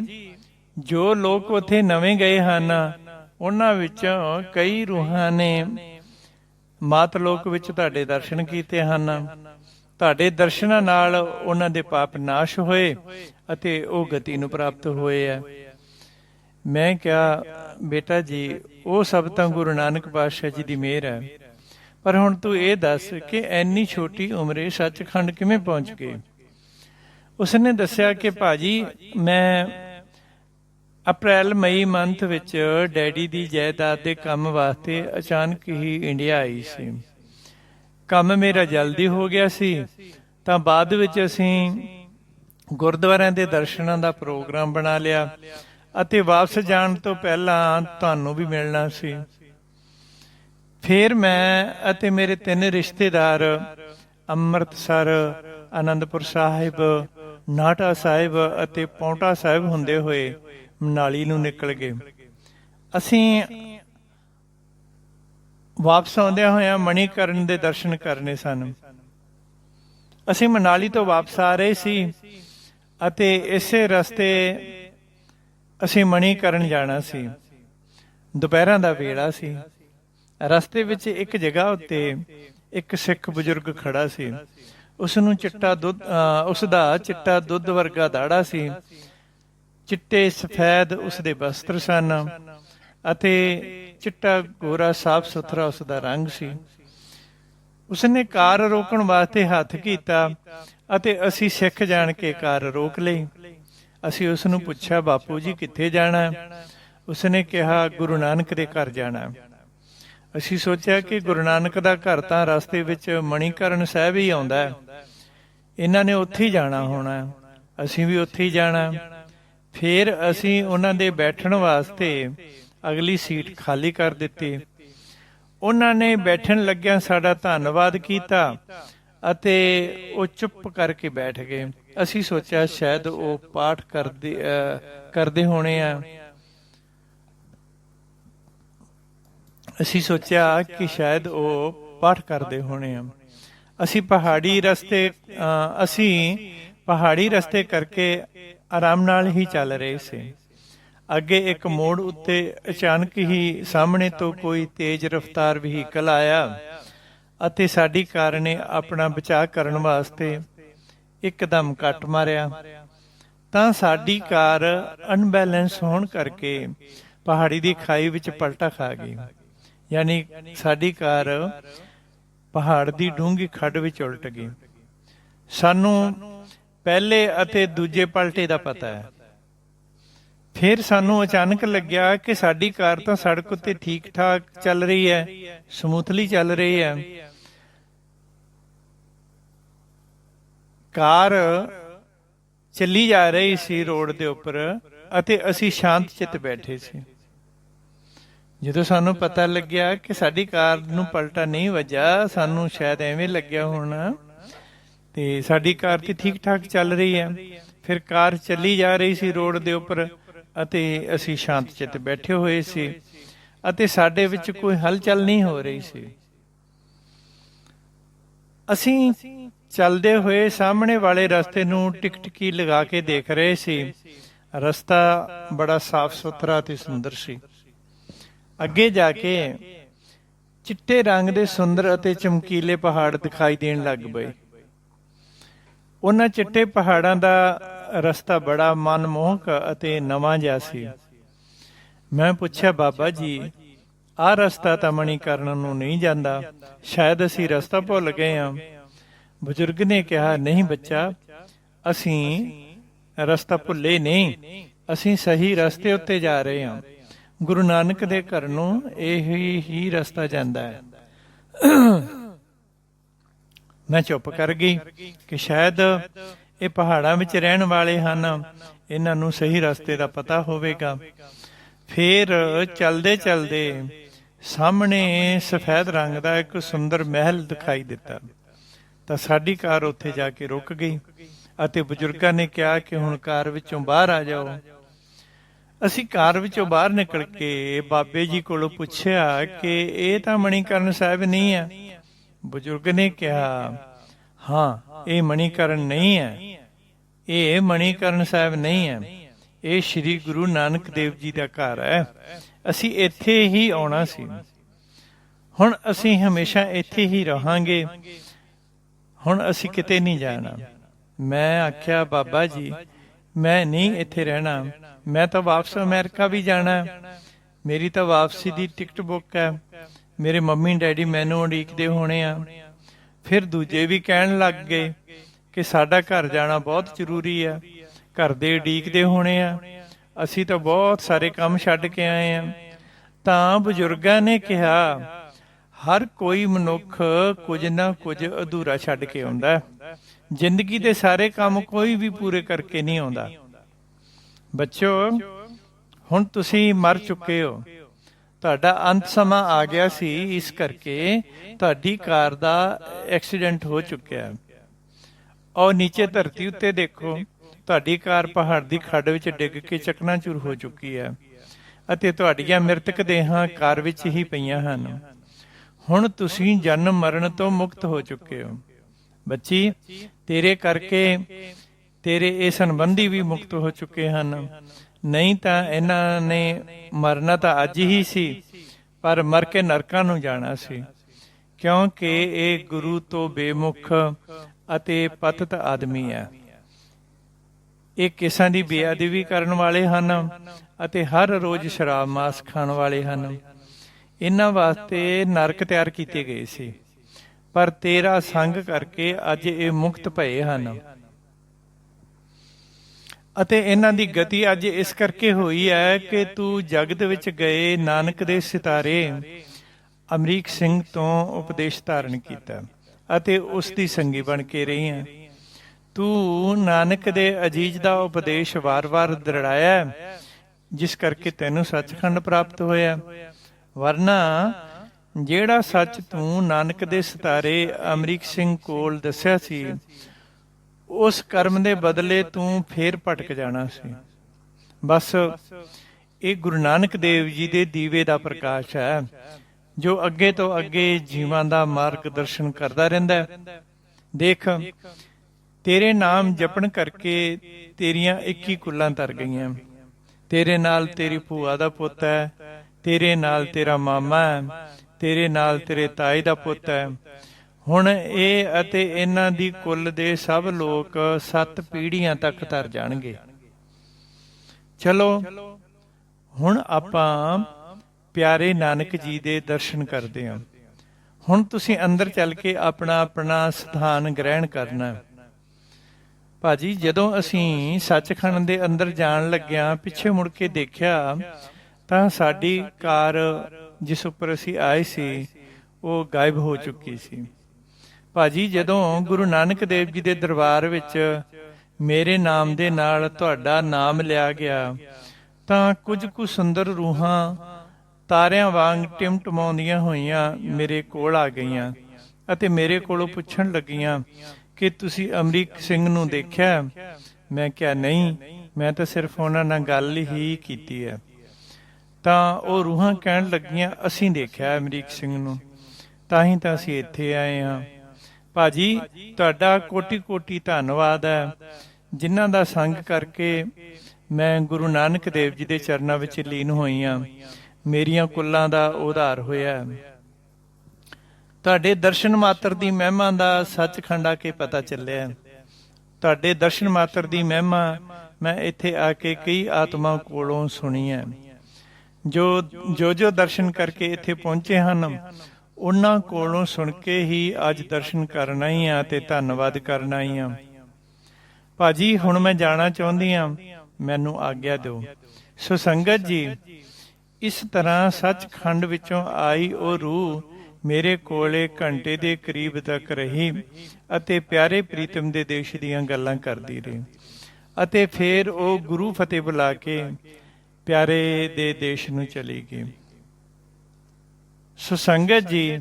ਜੋ ਲੋਕ ਉੱਥੇ ਨਵੇਂ ਗਏ ਹਨ, ਉਹਨਾਂ ਵਿੱਚੋਂ ਕਈ ਰੂਹਾਂ ਨੇ ਮਾਤ ਲੋਕ ਵਿੱਚ ਤੁਹਾਡੇ ਦਰਸ਼ਨ ਕੀਤੇ ਹਨ। ਤੁਹਾਡੇ ਦਰਸ਼ਨਾਂ ਨਾਲ ਉਹਨਾਂ ਦੇ ਪਾਪ ਨਾਸ਼ ਹੋਏ ਅਤੇ ਉਹ ਗਤੀ ਨੂੰ ਪ੍ਰਾਪਤ ਹੋਏ ਆ। ਮੈਂ ਕਿਹਾ, ਬੇਟਾ ਜੀ, ਉਹ ਸਭ ਤਾਂ ਗੁਰੂ ਨਾਨਕ ਪਾਤਸ਼ਾਹ ਜੀ ਦੀ ਮਿਹਰ ਹੈ। ਪਰ ਹੁਣ ਤੂੰ ਇਹ ਦੱਸ ਕਿ ਐਨੀ ਛੋਟੀ ਉਮਰੇ ਸੱਚਖੰਡ ਕਿਵੇਂ ਪਹੁੰਚ ਗਏ? ਉਸਨੇ ਦੱਸਿਆ ਕਿ ਭਾਜੀ, ਮੈਂ ਅਪ੍ਰੈਲ, ਮਈ ਮੰਥ ਵਿੱਚ ਡੈਡੀ ਦੀ ਜਾਇਦਾਦ ਦੇ ਕੰਮ ਵਾਸਤੇ ਅਚਾਨਕ ਹੀ ਇੰਡੀਆ ਆਈ ਸੀ। ਕੰਮ ਮੇਰਾ ਜਲਦੀ ਹੋ ਗਿਆ ਸੀ। ਤਾਂ ਬਾਅਦ ਵਿੱਚ ਅਸੀਂ ਗੁਰਦੁਆਰਿਆਂ ਦੇ ਦਰਸ਼ਨਾਂ ਦਾ ਪ੍ਰੋਗਰਾਮ ਬਣਾ ਲਿਆ ਅਤੇ ਵਾਪਸ ਜਾਣ ਤੋਂ ਪਹਿਲਾਂ ਤੁਹਾਨੂੰ ਵੀ ਮਿਲਣਾ ਸੀ। ਫਿਰ ਮੈਂ ਅਤੇ ਮੇਰੇ ਤਿੰਨ ਰਿਸ਼ਤੇਦਾਰ ਅੰਮ੍ਰਿਤਸਰ ਅਨੰਦਪੁਰ ਸਾਹਿਬ ਨਾਟਾ ਸਾਹਿਬ ਅਤੇ ਪੌਂਟਾ ਸਾਹਿਬ ਹੁੰਦੇ ਹੋਏ ਮਨਾਲੀ ਨੂੰ ਨਿਕਲ ਗਏ। ਅਸੀਂ ਵਾਪਸ ਆਉਂਦਿਆਂ ਹੋਇਆ ਮਣੀਕਰਨ ਦੇ ਦਰਸ਼ਨ ਕਰਨੇ ਸਨ। ਅਸੀਂ ਮਨਾਲੀ ਤੋਂ ਵਾਪਸ ਆ ਰਹੇ ਸੀ ਅਤੇ ਇਸੇ ਰਸਤੇ ਅਸੀਂ ਮਣੀਕਰਨ ਜਾਣਾ ਸੀ। ਦੁਪਹਿਰਾਂ ਦਾ ਵੇਲਾ ਸੀ। ਰਸਤੇ ਵਿੱਚ ਇੱਕ ਜਗ੍ਹਾ ਉੱਤੇ ਇੱਕ ਸਿੱਖ ਬਜ਼ੁਰਗ ਖੜਾ ਸੀ। ਉਸ ਨੂੰ ਚਿੱਟਾ ਦੁੱਧ ਅ, ਉਸ ਦਾ ਚਿੱਟਾ ਦੁੱਧ ਵਰਗਾ ਦਾੜਾ ਸੀ। ਚਿੱਟੇ ਸਫੈਦ ਉਸ ਦੇ ਵਸਤਰ ਸਨ ਅਤੇ ਚਿੱਟਾ ਗੋਰਾ ਸਾਫ਼ ਸੁਥਰਾ ਉਸ ਦਾ ਰੰਗ ਸੀ। ਉਸਨੇ ਕਾਰ ਰੋਕਣ ਵਾਸਤੇ ਹੱਥ ਕੀਤਾ ਅਤੇ ਅਸੀਂ ਸਿੱਖ ਜਾਣ ਕੇ ਕਾਰ ਰੋਕ ਲਈ। ਅਸੀਂ ਉਸ ਨੂੰ ਪੁੱਛਿਆ ਬਾਪੂ ਜੀ ਕਿੱਥੇ ਜਾਣਾ? ਉਸਨੇ ਕਿਹਾ ਗੁਰੂ ਨਾਨਕ ਦੇ ਘਰ ਜਾਣਾ। ਅਸੀਂ ਸੋਚਿਆ ਕਿ ਗੁਰੂ ਨਾਨਕ ਦਾ ਘਰ ਤਾਂ ਰਸਤੇ ਵਿੱਚ ਮਣੀਕਰਨ ਸਾਹਿਬ ਹੀ ਆਉਂਦਾ ਹੈ। ਇਹਨਾਂ ਨੇ ਉੱਥੇ ਹੀ ਜਾਣਾ ਹੋਣਾ ਅਸੀਂ ਵੀ ਉੱਥੇ ਹੀ ਜਾਣਾ ਫਿਰ ਅਸੀਂ ਉਹਨਾਂ ਦੇ ਬੈਠਣ ਵਾਸਤੇ ਅਗਲੀ ਸੀਟ ਖਾਲੀ ਕਰ ਦਿੱਤੀ। ਉਹਨਾਂ ਨੇ ਬੈਠਣ ਲੱਗਿਆਂ ਸਾਡਾ ਧੰਨਵਾਦ ਕੀਤਾ ਅਤੇ ਉਹ ਚੁੱਪ ਕਰਕੇ ਬੈਠ ਗਏ। ਅਸੀਂ ਸੋਚਿਆ ਸ਼ਾਇਦ ਉਹ ਪਾਠ ਕਰਦੇ ਕਰਦੇ ਹੋਣੇ ਆ। ਅਸੀਂ ਸੋਚਿਆ ਕਿ ਸ਼ਾਇਦ ਉਹ ਪਾਠ ਕਰਦੇ ਹੋਣੇ ਆ। ਅਸੀਂ ਪਹਾੜੀ ਰਸਤੇ ਅਹ, ਅਸੀਂ ਪਹਾੜੀ ਰਸਤੇ ਕਰਕੇ ਆਰਾਮ ਨਾਲ ਹੀ ਚੱਲ ਰਹੇ ਸੀ। ਅੱਗੇ ਇੱਕ ਮੋੜ ਉੱਤੇ ਅਚਾਨਕ ਹੀ ਸਾਹਮਣੇ ਤੋਂ ਕੋਈ ਤੇਜ਼ ਰਫ਼ਤਾਰ ਵਹੀਕਲ ਆਇਆ ਅਤੇ ਸਾਡੀ ਕਾਰ ਨੇ ਆਪਣਾ ਬਚਾਅ ਕਰਨ ਵਾਸਤੇ ਇੱਕਦਮ ਕੱਟ ਮਾਰਿਆ। ਤਾਂ ਸਾਡੀ ਕਾਰ ਅਨਬੈਲੈਂਸ ਹੋਣ ਕਰਕੇ ਪਹਾੜੀ ਦੀ ਖਾਈ ਵਿੱਚ ਪਲਟਾ ਖਾ ਗਈ। ਯਾਨੀ ਸਾਡੀ ਕਾਰ ਪਹਾੜ ਦੀ ਡੂੰਘੀ ਖੱਡ ਵਿੱਚ ਉਲਟ ਗਈ। ਸਾਨੂੰ ਪਹਿਲੇ ਅਤੇ ਦੂਜੇ ਪਲਟੇ ਦਾ ਪਤਾ ਹੈ। ਫਿਰ ਸਾਨੂੰ ਅਚਾਨਕ ਲੱਗਿਆ ਕਿ ਸਾਡੀ ਕਾਰ ਤਾਂ ਸੜਕ ਉੱਤੇ ਠੀਕ ਠਾਕ ਚੱਲ ਰਹੀ ਹੈ, ਸਮੂਥਲੀ ਚੱਲ ਰਹੀ ਹੈ। ਕਾਰ ਚੱਲੀ ਜਾ ਰਹੀ ਸੀ ਰੋਡ ਦੇ ਉੱਪਰ ਅਤੇ ਅਸੀਂ ਸ਼ਾਂਤ ਚਿੱਤ ਬੈਠੇ ਸੀ। ਜਦੋਂ ਸਾਨੂੰ ਪਤਾ ਲੱਗਿਆ ਕਿ ਸਾਡੀ ਕਾਰ ਨੂੰ ਪਲਟਾ ਨਹੀਂ ਵਜਾ ਸਾਨੂੰ ਸ਼ਾਇਦ ਐਵੇਂ ਲੱਗਿਆ ਹੋਣਾ। ਤੇ ਸਾਡੀ ਕਾਰ ਤੇ ਠੀਕ ਠਾਕ ਚੱਲ ਰਹੀ ਹੈ। ਫਿਰ ਕਾਰ ਚੱਲੀ ਜਾ ਰਹੀ ਸੀ ਰੋਡ ਦੇ ਉੱਪਰ ਅਤੇ ਅਸੀਂ ਸ਼ਾਂਤ ਚਿੱਤ ਬੈਠੇ ਹੋਏ ਸੀ ਅਤੇ ਸਾਡੇ ਵਿੱਚ ਕੋਈ ਹਲਚਲ ਨਹੀਂ ਹੋ ਰਹੀ ਸੀ। ਅਸੀਂ ਚੱਲਦੇ ਹੋਏ ਸਾਹਮਣੇ ਵਾਲੇ ਰਸਤੇ ਨੂੰ ਟਿਕਟਕੀ ਲਗਾ ਕੇ ਦੇਖ ਰਹੇ ਸੀ। ਰਸਤਾ ਬੜਾ ਸਾਫ਼ ਸੁਥਰਾ ਤੇ ਸੁੰਦਰ ਸੀ। ਅੱਗੇ ਜਾ ਕੇ ਚਿੱਟੇ ਰੰਗ ਦੇ ਸੁੰਦਰ ਅਤੇ ਚਮਕੀਲੇ ਪਹਾੜ ਦਿਖਾਈ ਦੇਣ ਲੱਗ ਪਏ। ਉਹਨਾਂ ਚਿੱਟੇ ਪਹਾੜਾਂ ਦਾ ਰਸਤਾ ਬੜਾ ਮਨਮੋਹਕ ਅਤੇ ਨਵਾਂ ਜਿਹਾ ਸੀ। ਮੈਂ ਪੁੱਛਿਆ, ਬਾਬਾ ਜੀ, ਆਹ ਰਸਤਾ ਤਾਂ ਮਣੀਕਰਨ ਨੂੰ ਨਹੀਂ ਜਾਂਦਾ। ਸ਼ਾਇਦ ਅਸੀਂ ਰਸਤਾ ਭੁੱਲ ਗਏ ਹਾਂ। ਬਜ਼ੁਰਗ ਨੇ ਕਿਹਾ, ਨਹੀਂ ਬੱਚਾ, ਅਸੀਂ ਰਸਤਾ ਭੁੱਲੇ ਨਹੀਂ। ਅਸੀਂ ਸਹੀ ਰਸਤੇ ਉੱਤੇ ਜਾ ਰਹੇ ਹਾਂ। ਗੁਰੂ ਨਾਨਕ ਦੇ ਘਰ ਨੂੰ ਇਹ ਹੀ ਰਸਤਾ ਜਾਂਦਾ ਹੈ। ਮੈਂ ਚੁੱਪ ਕਰ ਗਈ ਕਿ ਸ਼ਾਇਦ ਇਹ ਪਹਾੜਾਂ ਵਿੱਚ ਰਹਿਣ ਵਾਲੇ ਹਨ। ਇਹਨਾਂ ਨੂੰ ਸਹੀ ਰਸਤੇ ਦਾ ਪਤਾ ਹੋਵੇਗਾ। ਫਿਰ ਚਲਦੇ ਚਲਦੇ ਸਾਹਮਣੇ ਸਫੈਦ ਰੰਗ ਦਾ ਇੱਕ ਸੁੰਦਰ ਮਹਿਲ ਦਿਖਾਈ ਦਿੱਤਾ। ਤਾਂ ਸਾਡੀ ਕਾਰ ਉੱਥੇ ਜਾ ਕੇ ਰੁਕ ਗਈ ਅਤੇ ਬਜ਼ੁਰਗਾਂ ਨੇ ਕਿਹਾ ਕਿ ਹੁਣ ਕਾਰ ਵਿੱਚੋਂ ਬਾਹਰ ਆ ਜਾਓ। ਅਸੀਂ ਕਾਰ ਵਿੱਚੋਂ ਬਾਹਰ ਨਿਕਲ ਕੇ ਬਾਬੇ ਜੀ ਕੋਲੋਂ ਪੁੱਛਿਆ ਕਿ ਇਹ ਤਾਂ ਮਣੀਕਰਨ ਸਾਹਿਬ ਨਹੀਂ ਹੈ। ਬਜ਼ੁਰਗ ਨੇ ਕਿਹਾ, ਹਾਂ, ਇਹ ਮਣੀਕਰਨ ਨਹੀਂ ਹੈ। ਇਹ ਮਣੀਕਰਨ ਸਾਹਿਬ ਨਹੀਂ ਹੈ। ਇਹ ਸ੍ਰੀ ਗੁਰੂ ਨਾਨਕ ਦੇਵ ਜੀ ਦਾ ਘਰ ਹੈ। ਅਸੀਂ ਇੱਥੇ ਹੀ ਆਉਣਾ ਸੀ। ਹੁਣ ਅਸੀਂ ਹਮੇਸ਼ਾ ਇੱਥੇ ਹੀ ਰਹਾਂਗੇ। ਹੁਣ ਅਸੀਂ ਕਿਤੇ ਨਹੀਂ ਜਾਣਾ। ਮੈਂ ਆਖਿਆ, ਬਾਬਾ ਜੀ ਮੈਂ ਨਹੀਂ ਇੱਥੇ ਰਹਿਣਾ। ਮੈਂ ਤਾਂ ਵਾਪਸ ਅਮਰੀਕਾ ਵੀ ਜਾਣਾ। ਮੇਰੀ ਤਾਂ ਵਾਪਸੀ ਦੀ ਟਿਕਟ ਬੁੱਕ ਹੈ। ਮੇਰੇ ਮੰਮੀ ਡੈਡੀ ਮੈਨੂੰ ਉਡੀਕਦੇ ਹੋਣੇ ਆ। ਫਿਰ ਦੂਜੇ ਵੀ ਕਹਿਣ ਲੱਗ ਗਏ ਕਿ ਸਾਡਾ ਘਰ ਜਾਣਾ ਬਹੁਤ ਜ਼ਰੂਰੀ ਆ। ਘਰ ਦੇ ਉਡੀਕਦੇ ਹੋਣੇ ਆ। ਅਸੀਂ ਤਾਂ ਬਹੁਤ ਸਾਰੇ ਕੰਮ ਛੱਡ ਕੇ ਆਏ ਆ। ਤਾਂ ਬਜ਼ੁਰਗਾਂ ਨੇ ਕਿਹਾ ਹਰ ਕੋਈ ਮਨੁੱਖ ਕੁਝ ਨਾ ਕੁਝ ਅਧੂਰਾ ਛੱਡ ਕੇ ਆਉਂਦਾ ਜ਼ਿੰਦਗੀ ਦੇ ਸਾਰੇ ਕੰਮ ਕੋਈ ਵੀ ਪੂਰੇ ਕਰਕੇ ਨਹੀਂ ਆਉਂਦਾ। ਬੱਚੋ ਹੁਣ ਤੁਸੀਂ ਮਰ ਚੁੱਕੇ ਹੋ। ਤੁਹਾਡਾ ਅੰਤ ਸਮਾਂ ਆ ਗਿਆ ਸੀ, ਇਸ ਕਰਕੇ ਤੁਹਾਡੀ ਕਾਰ ਦਾ ਐਕਸੀਡੈਂਟ ਹੋ ਚੁੱਕਿਆ ਔਰ ਨੀਚੇ ਧਰਤੀ ਉੱਤੇ ਦੇਖੋ, ਤੁਹਾਡੀ ਕਾਰ ਪਹਾੜ ਦੀ ਖੱਡ ਵਿੱਚ ਡਿੱਗ ਕੇ ਚਕਨਾਚੂਰ ਹੋ ਚੁੱਕੀ ਹੈ। ਅਤੇ ਤੁਹਾਡੀਆਂ ਮ੍ਰਿਤਕ ਦੇਹਾਂ ਕਾਰ ਵਿੱਚ ਹੀ ਪਈਆਂ ਹਨ। ਹੁਣ ਤੁਸੀਂ ਜਨਮ ਮਰਨ ਤੋਂ ਮੁਕਤ ਹੋ ਚੁੱਕੇ ਹੋ। ਬੱਚੀ, ਤੇਰੇ ਕਰਕੇ ਤੇਰੇ ਇਹ ਸੰਬੰਧੀ ਵੀ ਮੁਕਤ ਹੋ ਚੁੱਕੇ ਹਨ। ਨਹੀਂ ਤਾਂ ਇਹਨਾਂ ਨੇ ਮਰਨਾ ਤਾਂ ਅੱਜ ਹੀ ਸੀ, ਪਰ ਮਰ ਕੇ ਨਰਕਾਂ ਨੂੰ ਜਾਣਾ ਸੀ। ਕਿਉਂਕਿ ਇਹ ਗੁਰੂ ਤੋਂ ਬੇਮੁਖ ਅਤੇ ਪਤਿਤ ਆਦਮੀ ਹੈ। ਇਹ ਕਿਸਾਂ ਦੀ ਬੇਅਦਬੀ ਕਰਨ ਵਾਲੇ ਹਨ ਅਤੇ ਹਰ ਰੋਜ਼ ਸ਼ਰਾਬ, ਮਾਸ ਖਾਣ ਵਾਲੇ ਹਨ। ਇਹਨਾਂ ਵਾਸਤੇ ਨਰਕ ਤਿਆਰ ਕੀਤੇ ਗਏ ਸੀ। ਪਰ ਤੇਰਾ ਸੰਗ ਕਰਕੇ ਅੱਜ ਇਹ ਮੁਕਤ ਭਏ ਹਨ। ਅਤੇ ਇਹਨਾਂ ਦੀ ਗਤੀ ਅੱਜ ਇਸ ਕਰਕੇ ਹੋਈ ਹੈ ਕਿ ਤੂੰ ਜਗਤ ਵਿੱਚ ਗਏ ਨਾਨਕ ਦੇ ਸਿਤਾਰੇ ਅਮਰੀਕ ਸਿੰਘ ਤੋਂ ਉਪਦੇਸ਼ ਧਾਰਨ ਕੀਤਾ ਅਤੇ ਉਸ ਦੀ ਸੰਗੀ ਬਣ ਕੇ ਰਹੀ ਹੈ। ਤੂੰ ਨਾਨਕ ਦੇ ਅਜੀਜ਼ ਦਾ ਉਪਦੇਸ਼ ਵਾਰ-ਵਾਰ ਦ੍ਰਿੜਾਇਆ ਜਿਸ ਕਰਕੇ ਤੈਨੂੰ ਸੱਚਖੰਡ ਪ੍ਰਾਪਤ ਹੋਇਆ। ਵਰਨਾ ਜਿਹੜਾ ਸੱਚ ਤੂੰ ਨਾਨਕ ਦੇ ਸਿਤਾਰੇ ਅਮਰੀਕ ਸਿੰਘ ਕੋਲ ਦੱਸਿਆ ਸੀ, ਉਸ ਕਰਮ ਦੇ ਬਦਲੇ ਤੂੰ ਫੇਰ ਭਟਕ ਜਾਣਾ ਸੀ। ਬਸ ਇਹ ਗੁਰੂ ਨਾਨਕ ਦੇਵ ਜੀ ਦੇ ਦੀਵੇ ਦਾ ਪ੍ਰਕਾਸ਼ ਹੈ, ਜੋ ਅੱਗੇ ਤੋਂ ਅੱਗੇ ਜੀਵਾਂ ਦਾ ਮਾਰਗਦਰਸ਼ਨ ਕਰਦਾ ਰਹਿੰਦਾ ਹੈ। ਦੇਖ, ਤੇਰੇ ਨਾਮ ਜਪਣ ਕਰਕੇ ਤੇਰੀਆਂ 21 ਕੁੱਲਾਂ ਤਰ ਗਈਆਂ। ਤੇਰੇ ਨਾਲ ਤੇਰੀ ਭੂਆ ਦਾ ਪੁੱਤ ਹੈ ਤੇਰੇ ਨਾਲ ਤੇਰਾ ਮਾਮਾ ਹੈ, ਤੇਰੇ ਨਾਲ ਤੇਰੇ ਤਾਏ ਦਾ ਪੁੱਤ ਹੈ। ਹੁਣ ਇਹ ਅਤੇ ਇਹਨਾਂ ਦੀ ਕੁੱਲ ਦੇ ਸਭ ਲੋਕ ਸੱਤ ਪੀੜ੍ਹੀਆਂ ਤੱਕ ਤਰ ਜਾਣਗੇ। ਚਲੋ, ਹੁਣ ਆਪਾਂ ਪਿਆਰੇ ਨਾਨਕ ਜੀ ਦੇ ਦਰਸ਼ਨ ਕਰਦੇ ਹਾਂ। ਹੁਣ ਤੁਸੀਂ ਅੰਦਰ ਚੱਲ ਕੇ ਆਪਣਾ ਆਪਣਾ ਸਥਾਨ ਗ੍ਰਹਿਣ ਕਰਨਾ ਹੈ। ਭਾਜੀ, ਜਦੋਂ ਅਸੀਂ ਸੱਚਖੰਡ ਦੇ ਅੰਦਰ ਜਾਣ ਲੱਗਿਆ, ਪਿੱਛੇ ਮੁੜ ਕੇ ਦੇਖਿਆ ਤਾਂ ਸਾਡੀ ਕਾਰ ਜਿਸ ਉੱਪਰ ਅਸੀਂ ਆਏ ਸੀ, ਉਹ ਗਾਇਬ ਹੋ ਚੁੱਕੀ ਸੀ। ਭਾਜੀ, ਜਦੋਂ ਗੁਰੂ ਨਾਨਕ ਦੇਵ ਜੀ ਦੇ ਦਰਬਾਰ ਵਿੱਚ ਮੇਰੇ ਨਾਮ ਦੇ ਨਾਲ ਤੁਹਾਡਾ ਨਾਮ ਲਿਆ ਗਿਆ, ਤਾਂ ਕੁਝ ਕੁ ਸੁੰਦਰ ਰੂਹਾਂ ਤਾਰਿਆਂ ਵਾਂਗ ਟਿਮਟਮਾਉਂਦੀਆਂ ਹੋਈਆਂ ਮੇਰੇ ਕੋਲ ਆ ਗਈਆਂ ਅਤੇ ਮੇਰੇ ਕੋਲੋਂ ਪੁੱਛਣ ਲੱਗੀਆਂ ਕਿ ਤੁਸੀਂ ਅਮਰੀਕ ਸਿੰਘ ਨੂੰ ਦੇਖਿਆ? ਮੈਂ ਕਿਹਾ, ਨਹੀਂ, ਮੈਂ ਤਾਂ ਸਿਰਫ ਉਹਨਾਂ ਨਾਲ ਗੱਲ ਹੀ ਕੀਤੀ ਹੈ। ਤਾਂ ਉਹ ਰੂਹਾਂ ਕਹਿਣ ਲੱਗੀਆਂ, ਅਸੀਂ ਦੇਖਿਆ ਅਮਰੀਕ ਸਿੰਘ ਨੂੰ। ਤਾਂ ਹੀ ਤਾਂ ਅਸੀਂ ਇੱਥੇ ਆਏ ਹਾਂ। ਭਾਜੀ, ਤੁਹਾਡਾ ਕੋਟੀ ਕੋਟੀ ਧੰਨਵਾਦ ਹੈ। ਜਿਨ੍ਹਾਂ ਦਾ ਸੰਗ ਕਰਕੇ ਮੈਂ ਗੁਰੂ ਨਾਨਕ ਦੇਵ ਜੀ ਦੇ ਚਰਨਾਂ ਵਿੱਚ ਲੀਨ ਹੋਈ ਹਾਂ। ਮੇਰੀਆਂ ਕੁੱਲਾਂ ਦਾ ਉਧਾਰ ਹੋਇਆ ਤੁਹਾਡੇ ਦਰਸ਼ਨ ਮਾਤਰ ਦੀ ਮਹਿਮਾ ਦਾ ਸੱਚਖੰਡ ਆ ਕੇ ਪਤਾ ਚੱਲਿਆ ਤੁਹਾਡੇ ਦਰਸ਼ਨ ਮਾਤਰ ਦੀ ਮਹਿਮਾ ਮੈਂ ਇੱਥੇ ਆ ਕੇ ਕਈ ਆਤਮਾ ਕੋਲੋਂ ਸੁਣੀ ਹੈ। ਜੋ ਜੋ ਜੋ ਦਰਸ਼ਨ ਕਰਕੇ ਇੱਥੇ ਪਹੁੰਚੇ ਹਨ, ਉਹਨਾਂ ਕੋਲੋਂ ਸੁਣ ਕੇ ਹੀ ਅੱਜ ਦਰਸ਼ਨ ਕਰਨ ਆਈ ਆ ਤੇ ਧੰਨਵਾਦ ਕਰਨ ਆਈ ਆ ਭਾਜੀ, ਹੁਣ ਮੈਂ ਜਾਣਾ ਚਾਹੁੰਦੀ ਆ ਮੈਨੂੰ ਆਗਿਆ ਦਿਓ। ਸੋ ਸੰਗਤ ਜੀ, ਇਸ ਤਰ੍ਹਾਂ ਸੱਚਖੰਡ ਵਿੱਚੋਂ ਆਈ ਉਹ ਰੂਹ ਮੇਰੇ ਕੋਲੇ ਘੰਟੇ ਦੇ ਕਰੀਬ ਤੱਕ ਰਹੀ ਅਤੇ ਪਿਆਰੇ ਪ੍ਰੀਤਮ ਦੇ ਦੇਸ਼ ਦੀਆਂ ਗੱਲਾਂ ਕਰਦੀ ਰਹੀ। ਅਤੇ ਫਿਰ ਉਹ ਗੁਰੂ ਫਤਿਹ ਬੁਲਾ ਕੇ ਪਿਆਰੇ ਦੇ ਦੇਸ਼ ਨੂੰ ਚਲੀ ਗਈ। ਸੁਸੰਗਤ ਜੀ,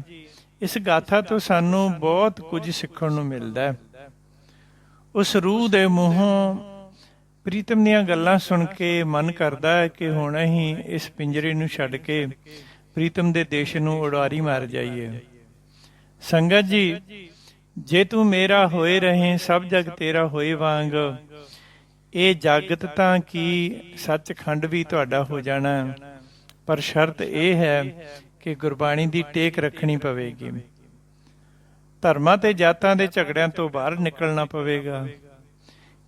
ਇਸ ਗਾਥਾ ਤੋਂ ਸਾਨੂੰ ਬਹੁਤ ਕੁਝ ਸਿੱਖਣ ਨੂੰ ਮਿਲਦਾ ਹੈ। ਉਸ ਰੂਹ ਦੇ ਮੂੰਹੋਂ ਪ੍ਰੀਤਮ ਦੀਆਂ ਗੱਲਾਂ ਸੁਣ ਕੇ ਮਨ ਕਰਦਾ ਹੈ ਕਿ ਹੁਣ ਅਸੀਂ ਇਸ ਪਿੰਜਰੇ ਨੂੰ ਛੱਡ ਕੇ ਪ੍ਰੀਤਮ ਦੇ ਦੇਸ਼ ਨੂੰ ਉਡਾਰੀ ਮਾਰ ਜਾਈਏ। ਸੰਗਤ ਜੀ, ਜੇ ਤੂੰ ਮੇਰਾ ਹੋਏ ਰਹੇ, ਸਭ ਜਗ ਤੇਰਾ ਹੋਏ ਵਾਂਗ ਇਹ ਜਾਗਤ ਤਾਂ ਕੀ ਸੱਚਖੰਡ ਵੀ ਤੁਹਾਡਾ ਹੋ ਜਾਣਾ। ਪਰ ਸ਼ਰਤ ਇਹ ਹੈ ਕਿ ਗੁਰਬਾਣੀ ਦੀ ਟੇਕ ਰੱਖਣੀ ਪਵੇਗੀ। ਧਰਮਾਂ ਤੇ ਜਾਤਾਂ ਦੇ ਝਗੜਿਆਂ ਤੋਂ ਬਾਹਰ ਨਿਕਲਣਾ ਪਵੇਗਾ।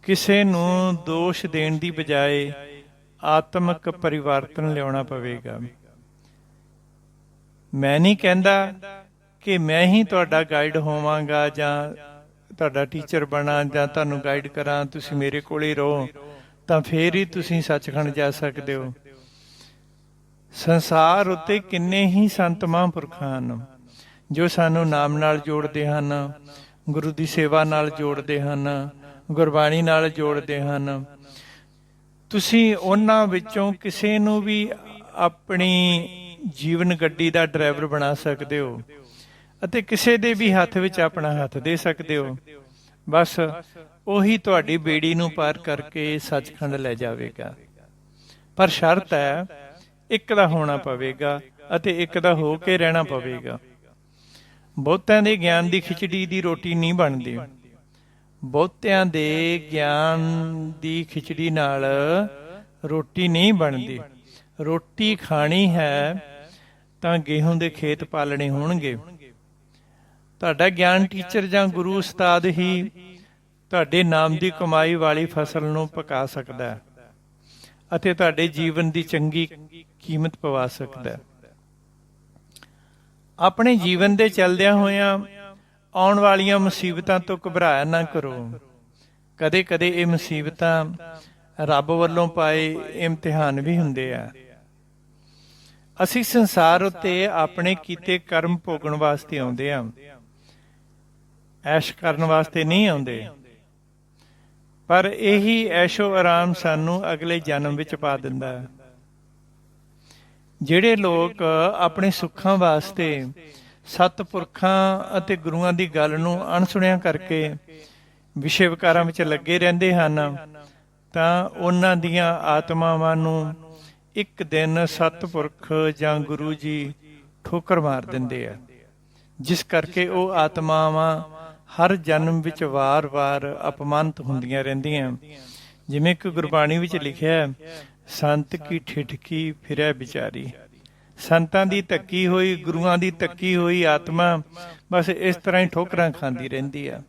ਕਿਸੇ ਨੂੰ ਦੋਸ਼ ਦੇਣ ਦੀ ਬਜਾਏ ਆਤਮਿਕ ਪਰਿਵਰਤਨ ਲਿਆਉਣਾ ਪਵੇਗਾ। ਮੈਂ ਨਹੀਂ ਕਹਿੰਦਾ ਕਿ ਮੈਂ ਹੀ ਤੁਹਾਡਾ ਗਾਈਡ ਹੋਵਾਂਗਾ ਜਾਂ ਤੁਹਾਡਾ ਟੀਚਰ ਬਣਾ ਜਾਂ ਤੁਹਾਨੂੰ ਗਾਈਡ ਕਰਾਂ, ਤੁਸੀਂ ਮੇਰੇ ਕੋਲ ਹੀ ਰਹੋ, ਤਾਂ ਫੇਰ ਹੀ ਤੁਸੀਂ ਸੱਚਖੰਡ ਜਾ ਸਕਦੇ ਹੋ। ਸੰਸਾਰ ਉੱਤੇ ਕਿੰਨੇ ਹੀ ਸੰਤ ਮਹਾਂਪੁਰਖਾਂ ਹਨ, ਜੋ ਸਾਨੂੰ ਨਾਮ ਨਾਲ ਜੋੜਦੇ ਹਨ, ਗੁਰੂ ਦੀ ਸੇਵਾ ਨਾਲ ਜੋੜਦੇ ਹਨ, ਗੁਰਬਾਣੀ ਨਾਲ ਜੋੜਦੇ ਹਨ। ਤੁਸੀਂ ਉਹਨਾਂ ਵਿੱਚੋਂ ਕਿਸੇ ਨੂੰ ਵੀ ਆਪਣੀ ਜੀਵਨ ਗੱਡੀ ਦਾ ਡਰਾਈਵਰ ਬਣਾ ਸਕਦੇ ਹੋ। ਅਤੇ ਕਿਸੇ ਦੇ ਵੀ ਹੱਥ ਵਿੱਚ ਆਪਣਾ ਹੱਥ ਦੇ ਸਕਦੇ ਹੋ। ਬਸ ਉਹੀ ਤੁਹਾਡੀ ਬੇੜੀ ਨੂੰ ਪਾਰ ਕਰਕੇ ਸੱਚਖੰਡ ਲੈ ਜਾਵੇਗਾ। ਪਰ ਸ਼ਰਤ ਹੈ, ਇੱਕ ਦਾ ਹੋਣਾ ਪਵੇਗਾ ਅਤੇ ਇੱਕ ਦਾ ਹੋ ਕੇ ਰਹਿਣਾ ਪਵੇਗਾ। ਬਹੁਤਿਆਂ ਦੇ ਗਿਆਨ ਦੀ ਖਿਚੜੀ ਦੀ ਰੋਟੀ ਨਹੀਂ ਬਣਦੀ। ਬਹੁਤਿਆਂ ਦੇ ਗਿਆਨ ਦੀ ਖਿਚੜੀ ਨਾਲ ਰੋਟੀ ਨਹੀਂ ਬਣਦੀ। ਰੋਟੀ ਖਾਣੀ ਹੈ ਤਾਂ ਗੇਹੂੰ ਦੇ ਖੇਤ ਪਾਲਣੇ ਹੋਣਗੇ। ਤੁਹਾਡਾ ਗਿਆਨ ਟੀਚਰ ਜਾਂ ਗੁਰੂ ਉਸਤਾਦ ਹੀ ਤੁਹਾਡੇ ਨਾਮ ਦੀ ਕਮਾਈ ਵਾਲੀ ਫਸਲ ਨੂੰ ਪਕਾ ਸਕਦਾ ਹੈ ਅਤੇ ਤੁਹਾਡੇ ਜੀਵਨ ਦੀ ਚੰਗੀ ਕੀਮਤ ਪਵਾ ਸਕਦਾ ਹੈ। ਆਪਣੇ ਜੀਵਨ ਦੇ ਚੱਲਦਿਆਂ ਹੋਇਆਂ ਆਉਣ ਵਾਲੀਆਂ ਮੁਸੀਬਤਾਂ ਤੋਂ ਘਬਰਾਇਆ ਨਾ ਕਰੋ। ਕਦੇ-ਕਦੇ ਇਹ ਮੁਸੀਬਤਾਂ ਰੱਬ ਵੱਲੋਂ ਪਾਏ ਇਮਤਿਹਾਨ ਵੀ ਹੁੰਦੇ ਆ। ਅਸੀਂ ਸੰਸਾਰ ਉੱਤੇ ਆਪਣੇ ਕੀਤੇ ਕਰਮ ਭੋਗਣ ਵਾਸਤੇ ਆਉਂਦੇ ਆ। ਐਸ਼ ਕਰਨ ਵਾਸਤੇ ਨਹੀਂ ਆਉਂਦੇ। ਪਰ ਇਹੀ ਐਸ਼ੋ ਆਰਾਮ ਸਾਨੂੰ ਅਗਲੇ ਜਨਮ ਵਿੱਚ ਪਾ ਦਿੰਦਾ ਹੈ। ਜਿਹੜੇ ਲੋਕ ਆਪਣੇ ਸੁੱਖਾਂ ਵਾਸਤੇ ਸਤਪੁਰਖਾਂ ਅਤੇ ਗੁਰੂਆਂ ਦੀ ਗੱਲ ਨੂੰ ਅਣਸੁਣਿਆ ਕਰਕੇ ਵਿਸ਼ੇ ਵਿਕਾਰਾਂ ਵਿੱਚ ਲੱਗੇ ਰਹਿੰਦੇ ਹਨ, ਤਾਂ ਉਹਨਾਂ ਦੀਆਂ ਆਤਮਾਵਾਂ ਨੂੰ ਇੱਕ ਦਿਨ ਸਤਪੁਰਖ ਜਾਂ ਗੁਰੂ ਜੀ ਠੋਕਰ ਮਾਰ ਦਿੰਦੇ ਆ, ਜਿਸ ਕਰਕੇ ਉਹ ਆਤਮਾਵਾਂ ਹਰ ਜਨਮ ਵਿੱਚ ਵਾਰ-ਵਾਰ ਅਪਮਾਨਿਤ ਹੁੰਦੀਆਂ ਰਹਿੰਦੀਆਂ। ਜਿਵੇਂ ਕਿ ਗੁਰਬਾਣੀ ਵਿੱਚ ਲਿਖਿਆ ਸੰਤ ਕੀ ਠਿਠਕੀ ਫਿਰੈ ਵਿਚਾਰੀ। ਸੰਤਾਂ ਦੀ ਤੱਕੀ ਹੋਈ, ਗੁਰੂਆਂ ਦੀ ਤੱਕੀ ਹੋਈ, ਆਤਮਾ ਬਸ ਇਸ ਤਰ੍ਹਾਂ ਹੀ ਠੋਕਰਾਂ ਖਾਂਦੀ ਰਹਿੰਦੀ ਆ।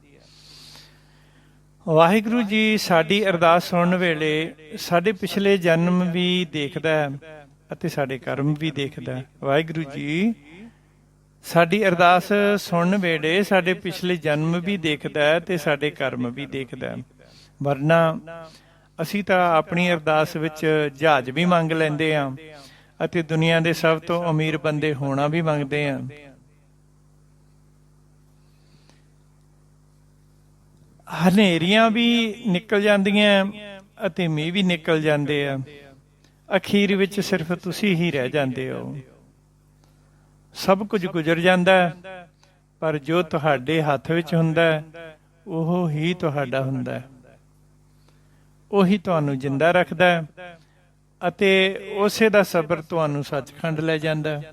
ਵਾਹਿਗੁਰੂ ਜੀ, ਸਾਡੀ ਅਰਦਾਸ ਸੁਣਨ ਵੇਲੇ ਸਾਡੇ ਪਿਛਲੇ ਜਨਮ ਵੀ ਦੇਖਦਾ ਹੈ ਅਤੇ ਸਾਡੇ ਕਰਮ ਵੀ ਦੇਖਦਾ ਹੈ। ਵਾਹਿਗੁਰੂ ਜੀ ਸਾਡੀ ਅਰਦਾਸ ਸੁਣ ਵੇੜੇ ਸਾਡੇ ਪਿਛਲੇ ਜਨਮ ਵੀ ਦੇਖਦਾ ਹੈ ਤੇ ਸਾਡੇ ਕਰਮ ਵੀ ਦੇਖਦਾ ਹੈ। ਵਰਨਾ ਅਸੀਂ ਤਾਂ ਆਪਣੀ ਅਰਦਾਸ ਵਿੱਚ ਜਹਾਜ਼ ਵੀ ਮੰਗ ਲੈਂਦੇ ਹਾਂ ਅਤੇ ਦੁਨੀਆ ਦੇ ਸਭ ਤੋਂ ਅਮੀਰ ਬੰਦੇ ਹੋਣਾ ਵੀ ਮੰਗਦੇ ਹਾਂ। ਹਨੇਰੀਆਂ ਵੀ ਨਿਕਲ ਜਾਂਦੀਆਂ ਅਤੇ ਮੀਂਹ ਵੀ ਨਿਕਲ ਜਾਂਦੇ ਆ। ਅਖੀਰ ਵਿੱਚ ਸਿਰਫ ਤੁਸੀਂ ਹੀ ਰਹਿ ਜਾਂਦੇ ਹੋ। ਸਭ ਕੁਝ ਗੁਜ਼ਰ ਜਾਂਦਾ ਹੈ, ਪਰ ਜੋ ਤੁਹਾਡੇ ਹੱਥ ਵਿੱਚ ਹੁੰਦਾ ਹੈ, ਉਹ ਹੀ ਤੁਹਾਡਾ ਹੁੰਦਾ ਹੈ। ਉਹੀ ਤੁਹਾਨੂੰ ਜਿੰਦਾ ਰੱਖਦਾ ਹੈ ਅਤੇ ਉਸੇ ਦਾ ਸਬਰ ਤੁਹਾਨੂੰ ਸੱਚਖੰਡ ਲੈ ਜਾਂਦਾ ਹੈ।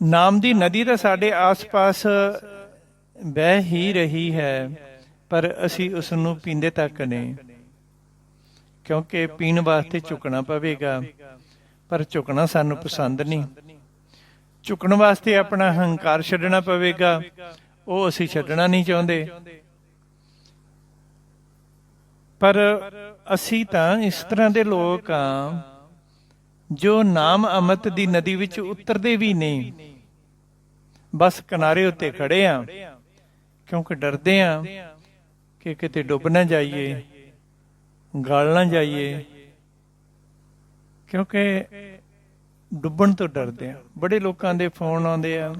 ਨਾਮ ਦੀ ਨਦੀ ਤਾਂ ਸਾਡੇ ਆਸ-ਪਾਸ ਬਹਿ ਹੀ ਰਹੀ ਹੈ ਪਰ ਅਸੀਂ ਉਸ ਨੂੰ ਪੀਂਦੇ ਤੱਕ ਨਹੀਂ ਕਿਉਂਕਿ ਪੀਣ ਵਾਸਤੇ ਝੁਕਣਾ ਪਵੇਗਾ। ਪਰ ਝੁਕਣਾ ਸਾਨੂੰ ਪਸੰਦ ਨਹੀਂ। ਝੁਕਣ ਵਾਸਤੇ ਆਪਣਾ ਹੰਕਾਰ ਛੱਡਣਾ ਪਵੇਗਾ, ਉਹ ਅਸੀਂ ਛੱਡਣਾ ਨਹੀਂ ਚਾਹੁੰਦੇ। ਪਰ ਅਸੀਂ ਤਾਂ ਇਸ ਤਰ੍ਹਾਂ ਦੇ ਲੋਕ ਆ ਜੋ ਨਾਮ ਅਮਤ ਦੀ ਨਦੀ ਵਿੱਚ ਉਤਰਦੇ ਵੀ ਨਹੀਂ। ਬਸ ਕਿਨਾਰੇ ਉੱਤੇ ਖੜੇ ਆ ਕਿਉਂਕਿ ਡਰਦੇ ਆ ਕਿ ਕਿਤੇ ਡੁੱਬ ਨਾ ਜਾਈਏ, ਗਲ ਨਾ ਜਾਈਏ। ਕਿਉਂਕਿ ਡੁੱਬਣ ਤੋਂ ਡਰਦੇ ਆ। ਬੜੇ ਲੋਕਾਂ ਦੇ ਫੋਨ ਆਉਂਦੇ ਆ।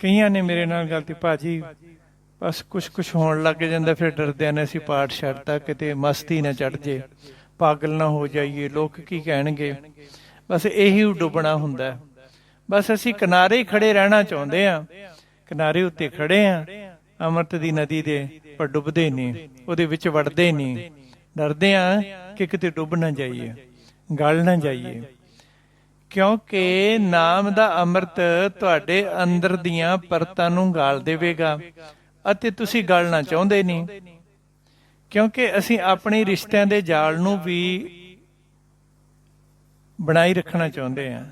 ਕਈਆਂ ਨੇ ਮੇਰੇ ਨਾਲ ਗਲਤੀ ਭਾਜੀ, ਬਸ ਕੁਛ ਕੁਛ ਹੋਣ ਲੱਗ ਜਾਂਦਾ, ਫਿਰ ਡਰਦੇ ਨੇ ਅਸੀਂ ਪਾਠ ਛੱਡਤਾ, ਕਿਤੇ ਮਸਤੀ ਨਾ ਚੜ ਜੇ, ਪਾਗਲ ਨਾ ਹੋ ਜਾਈਏ, ਲੋਕ ਕੀ ਕਹਿਣਗੇ? ਬਸ ਇਹੀ ਡੁੱਬਣਾ ਹੁੰਦਾ। ਬਸ ਅਸੀਂ ਕਿਨਾਰੇ ਹੀ ਖੜੇ ਰਹਿਣਾ ਚਾਹੁੰਦੇ ਆ। ਕਿਨਾਰੇ ਉੱਤੇ ਖੜੇ ਆ। ਅਮਰਤ ਦੀ ਨਦੀ ਦੇ ਪਰ ਡੁੱਬਦੇ ਨਹੀਂ, ਉਹਦੇ ਵਿੱਚ ਵੜਦੇ ਨਹੀਂ। ਡਰਦੇ ਆ ਕਿ ਕਿਤੇ ਡੁੱਬ ਨਾ ਜਾਈਏ। ਗਲ ਨਾ ਜਾਈਏ। ਕਿਉਂਕਿ ਨਾਮ ਦਾ ਅੰਮ੍ਰਿਤ ਤੁਹਾਡੇ ਅੰਦਰ ਦੀਆਂ ਪਰਤਾਂ ਨੂੰ ਗਾਲ ਦੇਵੇਗਾ ਅਤੇ ਤੁਸੀਂ ਗਲਣਾ ਚਾਹੁੰਦੇ ਨਹੀਂ। ਕਿਉਂਕਿ ਅਸੀਂ ਆਪਣੇ ਰਿਸ਼ਤਿਆਂ ਦੇ ਜਾਲ ਨੂੰ ਵੀ ਬਣਾਈ ਰੱਖਣਾ ਚਾਹੁੰਦੇ ਆ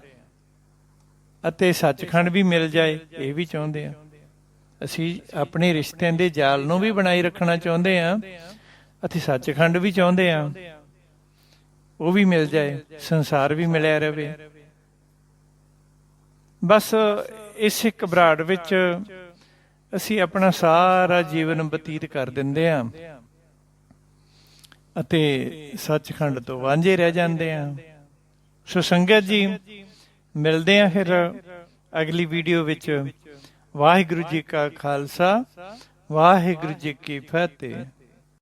ਅਤੇ ਸੱਚਖੰਡ ਵੀ ਮਿਲ ਜਾਏ, ਇਹ ਵੀ ਚਾਹੁੰਦੇ ਆ ਅਸੀਂ ਆਪਣੇ ਰਿਸ਼ਤਿਆਂ ਦੇ ਜਾਲ ਨੂੰ ਵੀ ਬਣਾਈ ਰੱਖਣਾ ਚਾਹੁੰਦੇ ਆ ਅਤੇ ਸੱਚਖੰਡ ਵੀ ਚਾਹੁੰਦੇ ਆ ਉਹ ਵੀ ਮਿਲ ਜਾਏ, ਸੰਸਾਰ ਵੀ ਮਿਲਿਆ ਰਹੇ ਬਸ ਇਸੇ ਘਬਰਾਹਟ ਵਿੱਚ ਅਸੀਂ ਆਪਣਾ ਸਾਰਾ ਜੀਵਨ ਬਤੀਤ ਕਰ ਦਿੰਦੇ ਹਾਂ ਅਤੇ ਸੱਚਖੰਡ ਤੋਂ ਵਾਂਝੇ ਰਹਿ ਜਾਂਦੇ ਹਾਂ। ਸੋ ਸੰਗਤ ਜੀ, ਮਿਲਦੇ ਹਾਂ ਫਿਰ ਅਗਲੀ ਵੀਡੀਓ ਵਿੱਚ। ਵਾਹਿਗੁਰੂ ਜੀ ਕਾ ਖਾਲਸਾ, ਵਾਹਿਗੁਰੂ ਜੀ ਕੀ ਫਤਿਹ।